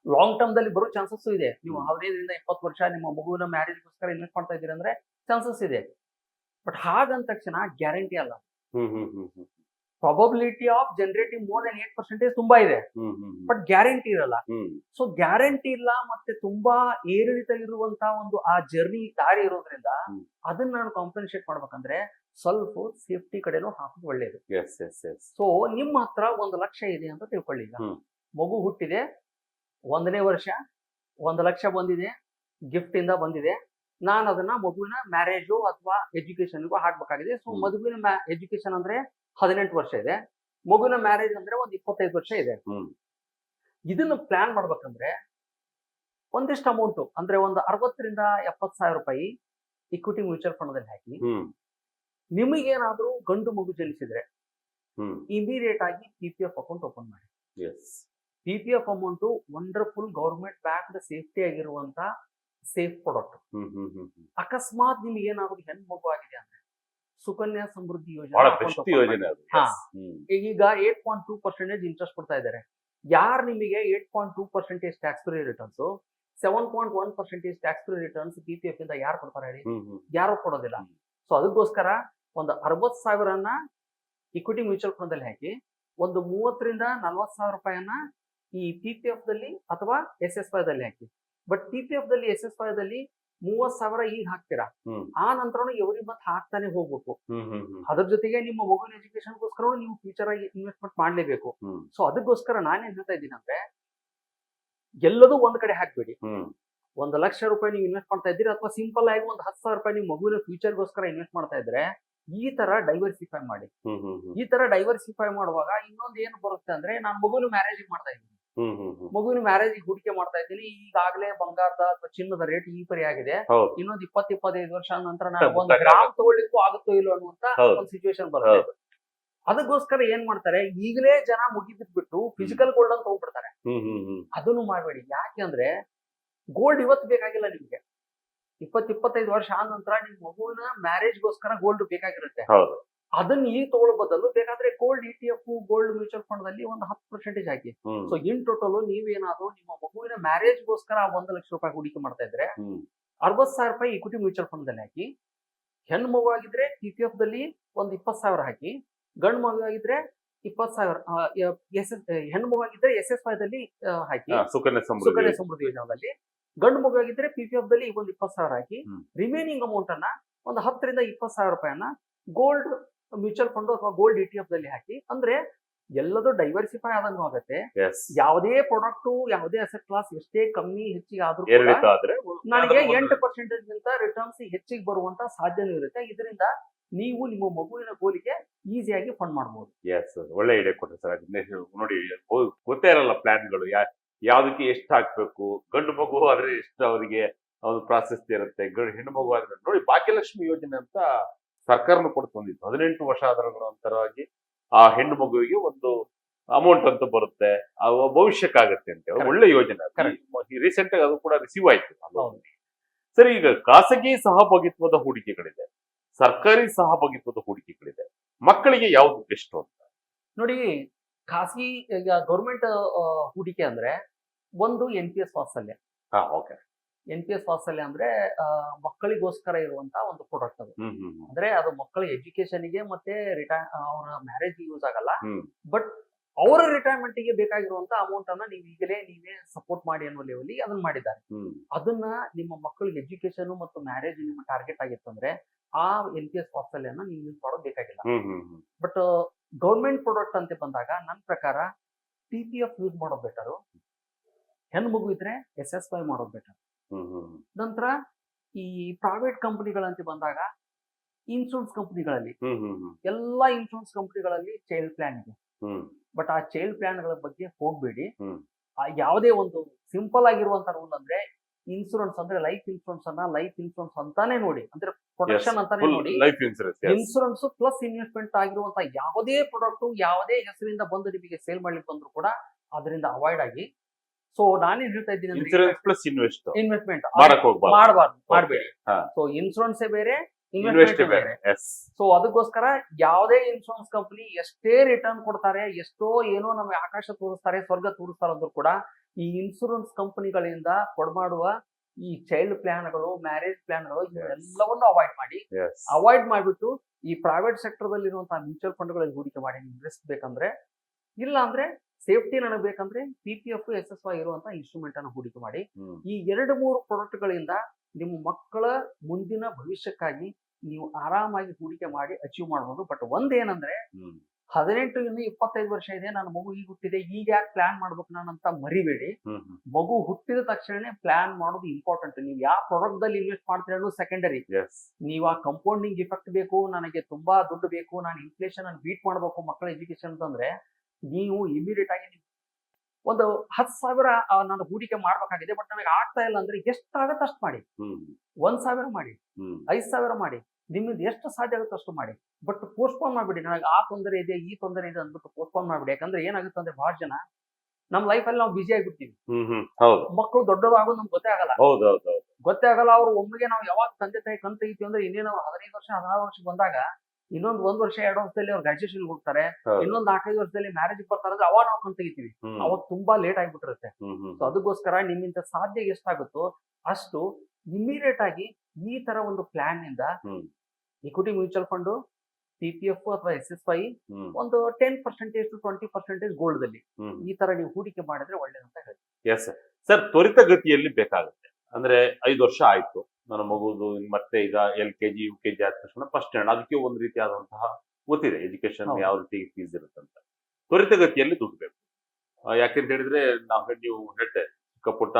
ಲಾಂಗ್ ಟರ್ಮ್ ದಲ್ಲಿ ಬರೋ ಚಾನ್ಸಸ್ ಇದೆ. ನೀವು. ಹದಿನೈದರಿಂದ ಇಪ್ಪತ್ತು ವರ್ಷ ನಿಮ್ಮ ಮಗುವಿನ ಮ್ಯಾರೇಜ್ಗೋಸ್ಕರ ಇನ್ವೆಸ್ಟ್ ಮಾಡ್ತಾ ಇದ್ದೀರಿ ಅಂದ್ರೆ ಚಾನ್ಸಸ್ ಇದೆ. ಬಟ್ ಹಾಗಂದ ತಕ್ಷಣ ಗ್ಯಾರಂಟಿ ಅಲ್ಲ. Probability of generating more than eight percentage ತುಂಬಾ ಇದೆ. ಬಟ್ ಗ್ಯಾರಂಟಿ ಇರಲ್ಲ. ಸೊ ಗ್ಯಾರಂಟಿ ಇಲ್ಲ ಮತ್ತೆ ತುಂಬಾ ಏರಿಳಿತ ಇರುವಂತ ಒಂದು ಆ ಜರ್ನಿ ದಾರಿ ಇರೋದ್ರಿಂದ ಅದನ್ನ ನಾನು ಕಾಂಪನ್ಸೇಟ್ ಮಾಡ್ಬೇಕಂದ್ರೆ ಸ್ವಲ್ಪ ಸೇಫ್ಟಿ ಕಡೆನೂ ಹಾಕೋದು ಒಳ್ಳೇದು. ಎಸ್ ಎಸ್ ಎಸ್ ಸೊ ನಿಮ್ಮ ಹತ್ರ ಒಂದು ಲಕ್ಷ ಇದೆ ಅಂತ ತಿಳ್ಕೊಳ್ಳಿ ಈಗ. ಮಗು ಹುಟ್ಟಿದೆ ಒಂದನೇ ವರ್ಷ ಒಂದು ಲಕ್ಷ ಬಂದಿದೆ ಗಿಫ್ಟ್ ಇಂದ ಬಂದಿದೆ ನಾನು ಅದನ್ನ ಮಗುವಿನ ಮ್ಯಾರೇಜು ಅಥವಾ ಎಜುಕೇಶನ್ಗೂ ಹಾಕ್ಬೇಕಾಗಿದೆ. ಸೊ. ಮಗುವಿನ ಎಜುಕೇಶನ್ ಅಂದ್ರೆ ಹದಿನೆಂಟು ವರ್ಷ ಇದೆ. ಮಗುನ ಮ್ಯಾರೇಜ್ ಅಂದ್ರೆ ಒಂದು ಇಪ್ಪತ್ತೈದು ವರ್ಷ ಇದೆ. ಇದನ್ನು ಪ್ಲಾನ್ ಮಾಡ್ಬೇಕಂದ್ರೆ ಒಂದಿಷ್ಟು ಅಮೌಂಟ್ ಅಂದ್ರೆ ಒಂದು ಅರವತ್ತರಿಂದ ಎಪ್ಪತ್ತು ಸಾವಿರ ರೂಪಾಯಿ ಇಕ್ವಿಟಿ ಮ್ಯೂಚುವಲ್ ಫಂಡ್ ಅಲ್ಲಿ ಹಾಕಿ ನಿಮಗೇನಾದ್ರೂ ಗಂಡು ಮಗು ಜನಿಸಿದ್ರೆ ಇಮಿಡಿಯೇಟ್ ಆಗಿ P P F account open ಮಾಡಿ. S P P F amount wonderful government backed safety ಆಗಿರುವಂತ ಸೇಫ್ ಪ್ರಾಡಕ್ಟ್ ಅಕಸ್ಮಾತ್ ನಿಮ್ಗೆ ಏನಾದ್ರು ಹೆಣ್ಮಗು ಮಗು ಆಗಿದೆ ಅಂದ್ರೆ ಸುಕನ್ಯಾ ಸಮೃದ್ಧಿ ಯೋಜನೆ ಯೋಜನೆ. ಈಗ eight point two percentage interest ಕೊಡ್ತಾ ಇದ್ದಾರೆ. ಯಾರು ನಿಮಗೆ eight point two percentage tax free returns seven point one percentage tax free returns P P F ಇಂದ ಯಾರು ಕೊಡ್ತಾರೆ ಹೇಳಿ? ಯಾರು ಕೊಡೋದಿಲ್ಲ. ಸೊ ಅದಕ್ಕೋಸ್ಕರ ಒಂದು ಅರವತ್ ಸಾವಿರನ ಇಕ್ವಿಟಿ ಮ್ಯೂಚುವಲ್ ಫಂಡ್ ಅಲ್ಲಿ ಹಾಕಿ ಒಂದು ಮೂವತ್ತರಿಂದ ನಲ್ವತ್ತು ಸಾವಿರ ರೂಪಾಯಿಯನ್ನ ಈ ಪಿ ಪಿ ಎಫ್ ದಲ್ಲಿ ಅಥವಾ ಎಸ್ ಎಸ್ ವೈ ದಲ್ಲಿ ಹಾಕಿ. ಬಟ್ ಪಿ ಪಿ ಎಫ್ ದಲ್ಲಿ ಎಸ್ ಎಸ್ ವೈ ದಲ್ಲಿ ಮೂವತ್ ಸಾವಿರ ಈಗ ಹಾಕ್ತೀರಾ? ಆ ನಂತರ ಎವ್ರಿ ಮತ್ತೆ ಹಾಕ್ತಾನೆ ಹೋಗ್ಬೇಕು. ಅದ್ರ ಜೊತೆಗೆ ನಿಮ್ಮ ಮಗುವಿನ ಎಜುಕೇಶನ್ಗೋಸ್ಕರ ನೀವು ಫ್ಯೂಚರ್ ಆಗಿ ಇನ್ವೆಸ್ಟ್ಮೆಂಟ್ ಮಾಡ್ಲೇಬೇಕು. ಸೊ ಅದಕ್ಕೋಸ್ಕರ ನಾನೇನ್ ಹೇಳ್ತಾ ಇದ್ದೀನಿ ಅಂದ್ರೆ ಎಲ್ಲದೂ ಒಂದ್ ಕಡೆ ಹಾಕ್ಬೇಡಿ. ಒಂದ್ ಲಕ್ಷ ರೂಪಾಯಿ ನೀವು ಇನ್ವೆಸ್ಟ್ ಮಾಡ್ತಾ ಇದ್ದೀರಿ ಅಥವಾ ಸಿಂಪಲ್ ಆಗಿ ಒಂದು ಹತ್ತು ಸಾವಿರ ರೂಪಾಯಿ ನಿಮ್ಮ ಮಗುವಿನ ಫ್ಯೂಚರ್ಗೋಸ್ಕರ ಇನ್ವೆಸ್ಟ್ ಮಾಡ್ತಾ ಇದ್ರೆ ಈ ತರ ಡೈವರ್ಸಿಫೈ ಮಾಡಿ. ಈ ತರ ಡೈವರ್ಸಿಫೈ ಮಾಡುವಾಗ ಇನ್ನೊಂದು ಏನು ಬರುತ್ತೆ ಅಂದ್ರೆ ನಾನು ಮಗುವಿನ ಮ್ಯಾರೇಜ್ ಮಾಡ್ತಾ ಇದ್ದೀನಿ. ಮಗುವಿನ ಮ್ಯಾರೇಜ್ ಹೂಡಿಕೆ ಮಾಡ್ತಾ ಇದ್ದೀನಿ. ಈಗಾಗಲೇ ಬಂಗಾರದ ಅಥವಾ ಚಿನ್ನದ ರೇಟ್ ಈ ಪರಿ ಆಗಿದೆ. ಇನ್ನೊಂದು ಇಪ್ಪತ್ತು ಇಪ್ಪತ್ತೈದು ವರ್ಷ ನಂತರ ನಾನು ಒಂದು. ಗ್ರಾಮ್ ತಗೊಳ್ಳಿಕ್ಕೂ ಆಗುತ್ತೋ ಇಲ್ಲೋ ಅನ್ನುವಂತ. ಒಂದು ಸಿಚುವೇಶನ್ ಬರುತ್ತೆ. ಹೌದು. ಅದಕ್ಕೋಸ್ಕರ ಏನ್ ಮಾಡ್ತಾರೆ? ಈಗಲೇ ಜನ ಮುಗಿದ್ಬಿಟ್ಟು ಫಿಸಿಕಲ್ ಗೋಲ್ಡ್ ಅಂತ ಹ್ಮ್ ಅದನ್ನು ಮಾಡಬೇಡಿ. ಯಾಕೆ ಅಂದ್ರೆ ಗೋಲ್ಡ್ ಇವತ್ತು ಬೇಕಾಗಿಲ್ಲ ನಿಮ್ಗೆ. ಇಪ್ಪತ್ ಇಪ್ಪತ್ತೈದು ವರ್ಷ ಆದ ನಂತರ ನಿಮ್ ಮಗುವಿನ ಮ್ಯಾರೇಜ್ಗೋಸ್ಕರ ಗೋಲ್ಡ್ ಬೇಕಾಗಿರುತ್ತೆ. ಅದನ್ನ ಈ ತಗೊಳ್ಳೋ ಬದಲು ಬೇಕಾದ್ರೆ gold E T F gold mutual fund ದಲ್ಲಿ ಒಂದು ಹತ್ತು ಪರ್ಸೆಂಟೇಜ್ ಹಾಕಿ. ಸೊ ಇನ್ ಟೋಟಲ್ ನೀವೇನಾದ್ರೂ ನಿಮ್ಮ ಮಗುವಿನ ಮ್ಯಾರೇಜ್ಗೋಸ್ಕರ ಒಂದು ಲಕ್ಷ ರೂಪಾಯಿ ಹೂಡಿಕೆ ಮಾಡ್ತಾ ಇದ್ರೆ ಅರವತ್ ಸಾವಿರ ರೂಪಾಯಿ ಇಕ್ವಿಟಿ ಮ್ಯೂಚುವಲ್ ಫಂಡ್ ದಲ್ಲಿ ಹಾಕಿ ಹೆಣ್ಣು ಮಗು ಆಗಿದ್ರೆ ಇ ಟಿ ಎಫ್ ದಲ್ಲಿ ಒಂದು ಇಪ್ಪತ್ತು ಸಾವಿರ ಹಾಕಿ ಗಂಡು ಮಗು ಆಗಿದ್ರೆ ಇಪ್ಪತ್ತು ಸಾವಿರ ಎಸ್ ಎಸ್ ಹೆಣ್ಣು ಮಗು ಆಗಿದ್ರೆ ಎಸ್ ಎಸ್ ದಲ್ಲಿ ಹಾಕಿ. ಸುಕನ್ಯ ಸಮೃದ್ಧಿ. ಯೋಜನಾದಲ್ಲಿ ಗಂಡು ಮಗು ಆಗಿದ್ರೆ ಪಿ ಪಿ ಎಫ್ ದಲ್ಲಿ ಒಂದು ಇಪ್ಪತ್ತು ಸಾವಿರ ಹಾಕಿ. ರಿಮೈನಿಂಗ್ ಅಮೌಂಟ್ ಅನ್ನ ಒಂದು ಹತ್ತರಿಂದ ಇಪ್ಪತ್ತು ಸಾವಿರ ರೂಪಾಯಿಯನ್ನ ಗೋಲ್ಡ್ ಮ್ಯೂಚುವಲ್ ಫಂಡ್ ಅಥವಾ ಗೋಲ್ಡ್ ಇ ಟಿ ಎಫ್ ದಲ್ಲಿ ಹಾಕಿ ಅಂದ್ರೆ ಎಲ್ಲದೂ ಡೈವರ್ಸಿಫೈ ಆದಂಗೂ ಆಗತ್ತೆ. ಯಾವುದೇ ಪ್ರಾಡಕ್ಟ್ ಯಾವುದೇ ಅಸೆಟ್ ಕ್ಲಾಸ್ ಎಷ್ಟೇ ಕಮ್ಮಿ ಹೆಚ್ಚಿಗೆ ಆದ್ರೂ ನನಗೆ ಎಂಟು ಪರ್ಸೆಂಟೇಜ್ ಗಿಂತ ರಿಟರ್ನ್ಸ್ ಹೆಚ್ಚಿಗೆ ಬರುವಂತ ಸಾಧ್ಯನೂ ಇರುತ್ತೆ. ಇದರಿಂದ ನೀವು ನಿಮ್ಮ ಮಗುವಿನ ಗೋಲಿಗೆ ಈಸಿಯಾಗಿ ಫಂಡ್ ಮಾಡಬಹುದು ಎಸ್ ಒಳ್ಳೆ ಐಡಿಯಾ ಕೊಟ್ಟರೆ ಸರ್ ನೋಡಿ ಗೊತ್ತೇ ಇರಲ್ಲ ಪ್ಲಾನ್ಗಳು ಯಾ ಯಾವ್ದಕ್ಕೆ ಎಷ್ಟು ಹಾಕ್ಬೇಕು? ಗಂಡು ಮಗು ಆದ್ರೆ ಎಷ್ಟು ಅವರಿಗೆ ಒಂದು ಪ್ರಾಶಸ್ತ್ಯ ಇರುತ್ತೆ? ಹೆಣ್ಣು ಮಗು ಆದ್ರೆ ನೋಡಿ ಭಾಗ್ಯಲಕ್ಷ್ಮಿ ಯೋಜನೆ ಅಂತ ಸರ್ಕಾರನು ಕೊಡ್ತು ತಂದಿತ್ತು ಹದಿನೆಂಟು ವರ್ಷ ಆದ ನಂತರವಾಗಿ ಆ ಹೆಣ್ಣು ಮಗುವಿಗೆ ಒಂದು ಅಮೌಂಟ್ ಅಂತ ಬರುತ್ತೆ. ಭವಿಷ್ಯಕ್ಕಾಗತ್ತೆ ಅಂತ. ಒಳ್ಳೆ ಯೋಜನೆ. ರೀಸೆಂಟ್ ಆಗಿ ಅದು ಕೂಡ ರಿಸೀವ್ ಆಯ್ತು. ಸರಿ ಈಗ ಖಾಸಗಿ ಸಹಭಾಗಿತ್ವದ ಹೂಡಿಕೆಗಳಿದೆ. ಸರ್ಕಾರಿ ಸಹಭಾಗಿತ್ವದ ಹೂಡಿಕೆಗಳಿದೆ. ಮಕ್ಕಳಿಗೆ ಯಾವ್ದು ಬೆಸ್ಟ್ ಅಂತ? ನೋಡಿ ಖಾಸಗಿ ಈಗ ಗೌರ್ಮೆಂಟ್ ಹೂಡಿಕೆ ಅಂದ್ರೆ ಒಂದು ಎನ್ ಪಿ ಎಸ್ ವಾತ್ಸಲ್ಯ. ಹಾ okay N P S Vatsalya ಅಂದ್ರೆ ಮಕ್ಕಳಿಗೋಸ್ಕರ ಇರುವಂತ ಒಂದು ಪ್ರಾಡಕ್ಟ್ ಅದು. ಅಂದ್ರೆ ಅದು ಮಕ್ಕಳ ಎಜುಕೇಶನ್ಗೆ ಮತ್ತೆ ರಿಟೈರ್ ಅವರ ಮ್ಯಾರೇಜ್ ಯೂಸ್ ಆಗಲ್ಲ. ಬಟ್ ಅವರ ರಿಟೈರ್ಮೆಂಟ್ಗೆ ಬೇಕಾಗಿರುವಂತ ಅಮೌಂಟ್ ಅನ್ನ ನೀವು ಈಗಲೇ ನೀವೇ ಸಪೋರ್ಟ್ ಮಾಡಿ ಅನ್ನೋ ಲೆವೆಲ್ ಅದನ್ನ ಮಾಡಿದ್ದಾರೆ. ಅದನ್ನ ನಿಮ್ಮ ಮಕ್ಕಳಿಗೆ ಎಜುಕೇಶನ್ ಮತ್ತು ಮ್ಯಾರೇಜ್ ನಿಮ್ಮ ಟಾರ್ಗೆಟ್ ಆಗಿತ್ತಂದ್ರೆ ಆ ಎನ್ ಪಿ ಎಸ್ ವಾತ್ಸಲ್ಯನ ನೀವು ಯೂಸ್ ಮಾಡೋದು ಬೇಕಾಗಿಲ್ಲ. ಬಟ್ ಗೌರ್ಮೆಂಟ್ ಪ್ರಾಡಕ್ಟ್ ಅಂತ ಬಂದಾಗ ನನ್ನ ಪ್ರಕಾರ ಪಿ ಪಿ ಎಫ್ ಯೂಸ್ ಮಾಡೋದು ಬೆಟರು ಹೆಣ್ಣು ಮಗು ಇದ್ರೆ ಎಸ್ ಎಸ್ ವೈ ಮಾಡೋದು ಬೆಟರ್ ನಂತರ ಈ ಪ್ರೈವೇಟ್ ಕಂಪನಿಗಳಂತ ಬಂದಾಗ ಇನ್ಶೂರೆನ್ಸ್ ಕಂಪನಿಗಳಲ್ಲಿ ಎಲ್ಲಾ ಇನ್ಶೂರೆನ್ಸ್ ಕಂಪನಿಗಳಲ್ಲಿ ಚೈಲ್ಡ್ ಪ್ಲಾನ್ ಇದೆ. ಬಟ್ ಆ ಚೈಲ್ಡ್ ಪ್ಲಾನ್ಗಳ ಬಗ್ಗೆ ಹೋಗ್ಬೇಡಿ. ಆ ಯಾವುದೇ ಒಂದು ಸಿಂಪಲ್ ಆಗಿರುವಂತ ರೂಲ್ ಅಂದ್ರೆ ಇನ್ಶೂರೆನ್ಸ್ ಅಂದ್ರೆ ಲೈಫ್ ಇನ್ಶೂರೆನ್ಸ್ ಅನ್ನ ಲೈಫ್ ಇನ್ಶೂರೆನ್ಸ್ ಅಂತಾನೆ ನೋಡಿ. ಅಂದ್ರೆ ಪ್ರೊಟೆಕ್ಷನ್ ಅಂತಾನೆ ನೋಡಿ. Life insurance insurance plus investment ಆಗಿರುವಂತ ಯಾವುದೇ ಪ್ರಾಡಕ್ಟ್ ಯಾವುದೇ ಹೆಸರಿಂದ ಬಂದು ನಿಮಗೆ ಸೇಲ್ ಮಾಡ್ಲಿಕ್ಕೆ ಬಂದ್ರು ಕೂಡ ಅದರಿಂದ ಅವಾಯ್ಡ್ ಆಗಿ ಸೊ ನಾನೇನ್ ಹೇಳ್ತಾ ಇದ್ದೀನಿ ಇನ್ಸೂರೆನ್ಸ್ ಪ್ಲಸ್ ಇನ್ವೆಸ್ಟ್ ಇನ್ವೆಸ್ಟ್ಮೆಂಟ್ ಮಾಡಬಾರ್ದು ಮಾಡಬೇಡಿ. ಸೊ ಇನ್ಶೂರೆನ್ಸ್ ಬೇರೆ ಇನ್ವೆಸ್ಟ್ ಇನ್ವೆಸ್ಟ್ಮೆಂಟ್ ಬೇರೆ. ಸೊ ಅದಕ್ಕೋಸ್ಕರ ಯಾವುದೇ ಇನ್ಶೂರೆನ್ಸ್ ಕಂಪನಿ ಎಷ್ಟೇ ರಿಟರ್ನ್ ಕೊಡ್ತಾರೆ ಎಷ್ಟೋ ಏನೋ ನಮಗೆ ಆಕಾಶ ತೋರಿಸ್ತಾರೆ ಸ್ವರ್ಗ ತೋರಿಸ್ತಾರೆ ಅಂದ್ರೂ ಕೂಡ ಈ ಇನ್ಶೂರೆನ್ಸ್ ಕಂಪನಿಗಳಿಂದ ಕೊಡಮಾಡುವ ಈ ಚೈಲ್ಡ್ ಪ್ಲಾನ್ಗಳು ಮ್ಯಾರೇಜ್ ಪ್ಲಾನ್ಗಳು ಇವೆಲ್ಲವನ್ನು ಅವಾಯ್ಡ್ ಮಾಡಿ. ಅವಾಯ್ಡ್ ಮಾಡಿಬಿಟ್ಟು ಈ ಪ್ರೈವೇಟ್ ಸೆಕ್ಟರ್ ಇರುವಂತಹ ಮ್ಯೂಚುವಲ್ ಫಂಡ್ಗಳಲ್ಲಿ ಹೂಡಿಕೆ ಮಾಡಿ ಇನ್ವೆಸ್ಟ್ ಬೇಕಂದ್ರೆ ಇಲ್ಲ ಅಂದ್ರೆ ಸೇಫ್ಟಿ ನನಗೆ ಬೇಕಂದ್ರೆ P P F S S Y ಇರುವಂತಹ ಇನ್ಸ್ಟ್ರೂಮೆಂಟ್ ಅನ್ನು ಹೂಡಿಕೆ ಮಾಡಿ. ಈ ಎರಡು ಮೂರು ಪ್ರಾಡಕ್ಟ್ಗಳಿಂದ ನಿಮ್ಮ ಮಕ್ಕಳ ಮುಂದಿನ ಭವಿಷ್ಯಕ್ಕಾಗಿ ನೀವು ಆರಾಮಾಗಿ ಹೂಡಿಕೆ ಮಾಡಿ ಅಚೀವ್ ಮಾಡಬಹುದು ಬಟ್ ಒಂದೇನಂದ್ರೆ ಹದಿನೆಂಟು ಇನ್ನು ಇಪ್ಪತ್ತೈದು ವರ್ಷ ಇದೆ. ನನ್ನ ಮಗು ಈಗ ಹುಟ್ಟಿದೆ ಈಗ ಯಾಕೆ ಪ್ಲಾನ್ ಮಾಡ್ಬೇಕು ನಾನು ಅಂತ ಮರಿಬೇಡಿ ಮಗು ಹುಟ್ಟಿದ ತಕ್ಷಣನೇ ಪ್ಲಾನ್ ಮಾಡೋದು ಇಂಪಾರ್ಟೆಂಟ್ ನೀವು ಯಾವ ಪ್ರಾಡಕ್ಟ್ ದಲ್ಲಿ ಇನ್ವೆಸ್ಟ್ ಮಾಡ್ತೀರ ಅನ್ನೋದು ಸೆಕೆಂಡರಿ ನೀವು ಆ ಕಂಪೌಂಡಿಂಗ್ ಇಫೆಕ್ಟ್ ಬೇಕು ನನಗೆ ತುಂಬಾ ದುಡ್ಡು ಬೇಕು ನಾನು ಇನ್ಫ್ಲೇಷನ್ ಅನ್ನು ಬೀಟ್ ಮಾಡಬೇಕು ಮಕ್ಕಳ ಎಜುಕೇಶನ್ ಅಂತಂದ್ರೆ ನೀವು ಇಮಿಡಿಯೇಟ್ ಆಗಿ ಒಂದು ಹತ್ತು ಸಾವಿರ ನಾನು ಹೂಡಿಕೆ ಮಾಡ್ಬೇಕಾಗಿದೆ ಬಟ್ ನನಗೆ ಆಗ್ತಾ ಇಲ್ಲ ಅಂದ್ರೆ ಎಷ್ಟಾಗತ್ತೆ ಅಷ್ಟು ಮಾಡಿ. ಒಂದ್ ಸಾವಿರ ಮಾಡಿ. ಐದ್ ಸಾವಿರ ಮಾಡಿ. ನಿಮ್ಮಿಂದ ಎಷ್ಟು ಸಾಧ್ಯ ಆಗುತ್ತೆ ಅಷ್ಟು ಮಾಡಿ. ಬಟ್ ಪೋಸ್ಟ್ಪೋನ್ ಮಾಡ್ಬಿಡಿ. ನನಗೆ ಆ ತೊಂದರೆ ಇದೆ ಈ ತೊಂದರೆ ಇದೆ ಅಂದ್ಬಿಟ್ಟು ಪೋಸ್ಟ್ಪೋನ್ ಮಾಡ್ಬಿಡಿ. ಯಾಕಂದ್ರೆ ಏನಾಗುತ್ತೆ ಅಂದ್ರೆ ಬಹಳ ಜನ ನಮ್ಮ ಅಲ್ಲಿ ನಾವು ಬಿಜಿ ಆಗಿಬಿಡ್ತೀವಿ. ಮಕ್ಕಳು ದೊಡ್ಡದಾಗೋದು ನಮ್ಗೆ ಗೊತ್ತೇ ಆಗಲ್ಲ. ಗೊತ್ತೇ ಆಗಲ್ಲ ಅವ್ರು ಒಮ್ಮೆಗೆ ನಾವು ಯಾವಾಗ ತಂದೆ ತಾಯಿ ಕಂತ ಅಂದ್ರೆ ಇನ್ನೇನು ಹದಿನೈದು ವರ್ಷ ಹದಿನಾರು ವರ್ಷ ಬಂದಾಗ ಇನ್ನೊಂದ್ ಒಂದ್ ವರ್ಷ ಎರಡು ವರ್ಷದಲ್ಲಿ ಅವ್ರು ಗ್ರಾಜುಯೇಷನ್ ಹೋಗ್ತಾರೆ. ಇನ್ನೊಂದ್ ನಾಲ್ಕೈದು ವರ್ಷದಲ್ಲಿ ಮ್ಯಾರೇಜ್ ಬರ್ತಾರೆ ಅಂದ್ರೆ ಅವಾಗ ನಾವು ಕಣ್ ತೆಗಿತೀವಿ. ಅವಾಗ ತುಂಬಾ ಲೇಟ್ ಆಗ್ಬಿಟ್ಟಿರುತ್ತೆ. ಸೊ ಅದಕ್ಕೋಸ್ಕರ ನಿಮ್ಮಿಂದ ಸಾಧ್ಯ ಎಷ್ಟಾಗುತ್ತೋ ಅಷ್ಟು ಇಮಿಡಿಯೇಟ್ ಆಗಿ ಈ ತರ ಒಂದು ಪ್ಲಾನ್ನಿಂದ equity mutual fund P P F ಅಥವಾ ಎಸ್ ಎಸ್ ಐ ಒಂದು ten percentage to twenty percentage gold ಅಲ್ಲಿ ಈ ತರ ನೀವು ಹೂಡಿಕೆ ಮಾಡಿದ್ರೆ ಒಳ್ಳೇದಂತ ಹೇಳಿ ಎಸ್ ಸರ್ ಸರ್ ತ್ವರಿತಗತಿಯಲ್ಲಿ ಬೇಕಾಗುತ್ತೆ. ಅಂದ್ರೆ ಐದು ವರ್ಷ ಆಯ್ತು. ನನ್ನ ಮಗುದು ಮತ್ತೆ ಈಗ L K G U K G ಆದ ತಕ್ಷಣ ಫಸ್ಟ್ ಸ್ಟ್ಯಾಂಡ್ ಅದಕ್ಕೆ ಒಂದು ರೀತಿಯಾದಂತಹ ಗೊತ್ತಿದೆ ಎಜುಕೇಶನ್. ಯಾವ ರೀತಿ ಫೀಸ್ ಇರುತ್ತಂತ. ತ್ವರಿತಗತಿಯಲ್ಲಿ ದುಡ್ಡು ಯಾಕೆಂತ ಹೇಳಿದ್ರೆ ನಾವು ನೀವು ಹೇಳ್ತೆ ಚಿಕ್ಕ ಪುಟ್ಟ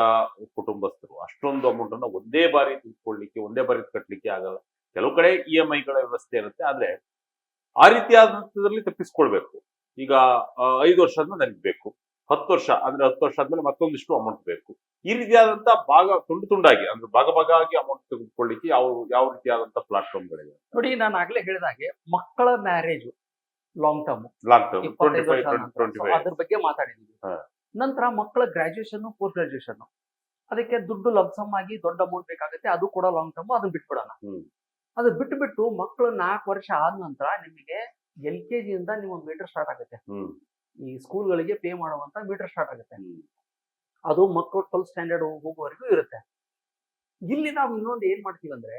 ಕುಟುಂಬಸ್ಥರು ಅಷ್ಟೊಂದು ಅಮೌಂಟ್ ಅನ್ನು ಒಂದೇ ಬಾರಿ ತಿಳ್ಕೊಳ್ಲಿಕ್ಕೆ ಒಂದೇ ಬಾರಿ ಕಟ್ಟಲಿಕ್ಕೆ ಆಗಲ್ಲ. ಕೆಲವು ಕಡೆ ಇ ಎಂ ಐಗಳ ವ್ಯವಸ್ಥೆ ಇರುತ್ತೆ ಆದ್ರೆ ಆ ರೀತಿಯಾದಂಥದ್ರಲ್ಲಿ ತಪ್ಪಿಸ್ಕೊಳ್ಬೇಕು. ಈಗ ಐದು ವರ್ಷ ಆದ್ಮೇಲೆ ನನಗೆ ಬೇಕು. ಹತ್ತು ವರ್ಷ ಅಂದ್ರೆ ಹತ್ತು ವರ್ಷ ಆದ್ಮೇಲೆ ಮತ್ತೊಂದಿಷ್ಟು ಅಮೌಂಟ್ ಬೇಕು. ಈ ರೀತಿಯಾದಂತ ಭಾಗ ತುಂಡು ತುಂಡಾಗಿ ಅಂದ್ರೆ ಭಾಗ ಭಾಗ ಆಗಿ ಅಮೌಂಟ್ ತೆಗೆದುಕೊಳ್ಳಿಕ್ಕೆ ಯಾವ ಯಾವ ರೀತಿಯಾದಂತ ಪ್ಲಾಟ್ಫಾರ್ಮ್ಗಳಿವೆ ನೋಡಿ ನಾನು ಆಗ್ಲೇ ಹೇಳಿದಾಗೆ ಮಕ್ಕಳ marriage long term long term ಅದ್ರ ಬಗ್ಗೆ ಮಾತಾಡಿದೀವಿ. ನಂತರ ಮಕ್ಕಳ ಗ್ರಾಜುಯೇಷನ್ ಪೋಸ್ಟ್ ಗ್ರಾಜುಯೇಷನ್ ಅದಕ್ಕೆ ದುಡ್ಡು ಲಬ್ಸಮ್ ಆಗಿ ದೊಡ್ಡ ಅಮೌಂಟ್ ಬೇಕಾಗುತ್ತೆ ಅದು ಕೂಡ ಲಾಂಗ್ ಟರ್ಮ್ ಅದನ್ನ ಬಿಟ್ಬಿಡೋಣ. ಅದು ಬಿಟ್ಟು ಬಿಟ್ಟು ಮಕ್ಕಳು ನಾಲ್ಕು ವರ್ಷ ಆದ ನಂತರ ನಿಮಗೆ ಎಲ್ ಕೆ ಜಿಯಿಂದ ನಿಮ್ಮ ಮೀಟರ್ ಸ್ಟಾರ್ಟ್ ಆಗುತ್ತೆ. ಈ ಈ ಸ್ಕೂಲ್ಗಳಿಗೆ ಪೇ ಮಾಡುವಂತ ಮೀಟರ್ ಸ್ಟಾರ್ಟ್ ಆಗುತ್ತೆ. ಅದು ಮಕ್ಕಳು ಟ್ವೆಲ್ತ್ ಸ್ಟ್ಯಾಂಡರ್ಡ್ ಹೋಗುವವರೆಗೂ ಇರುತ್ತೆ. ಇಲ್ಲಿ ನಾವು ಇನ್ನೊಂದು ಏನ್ ಮಾಡ್ತೀವಿ ಅಂದ್ರೆ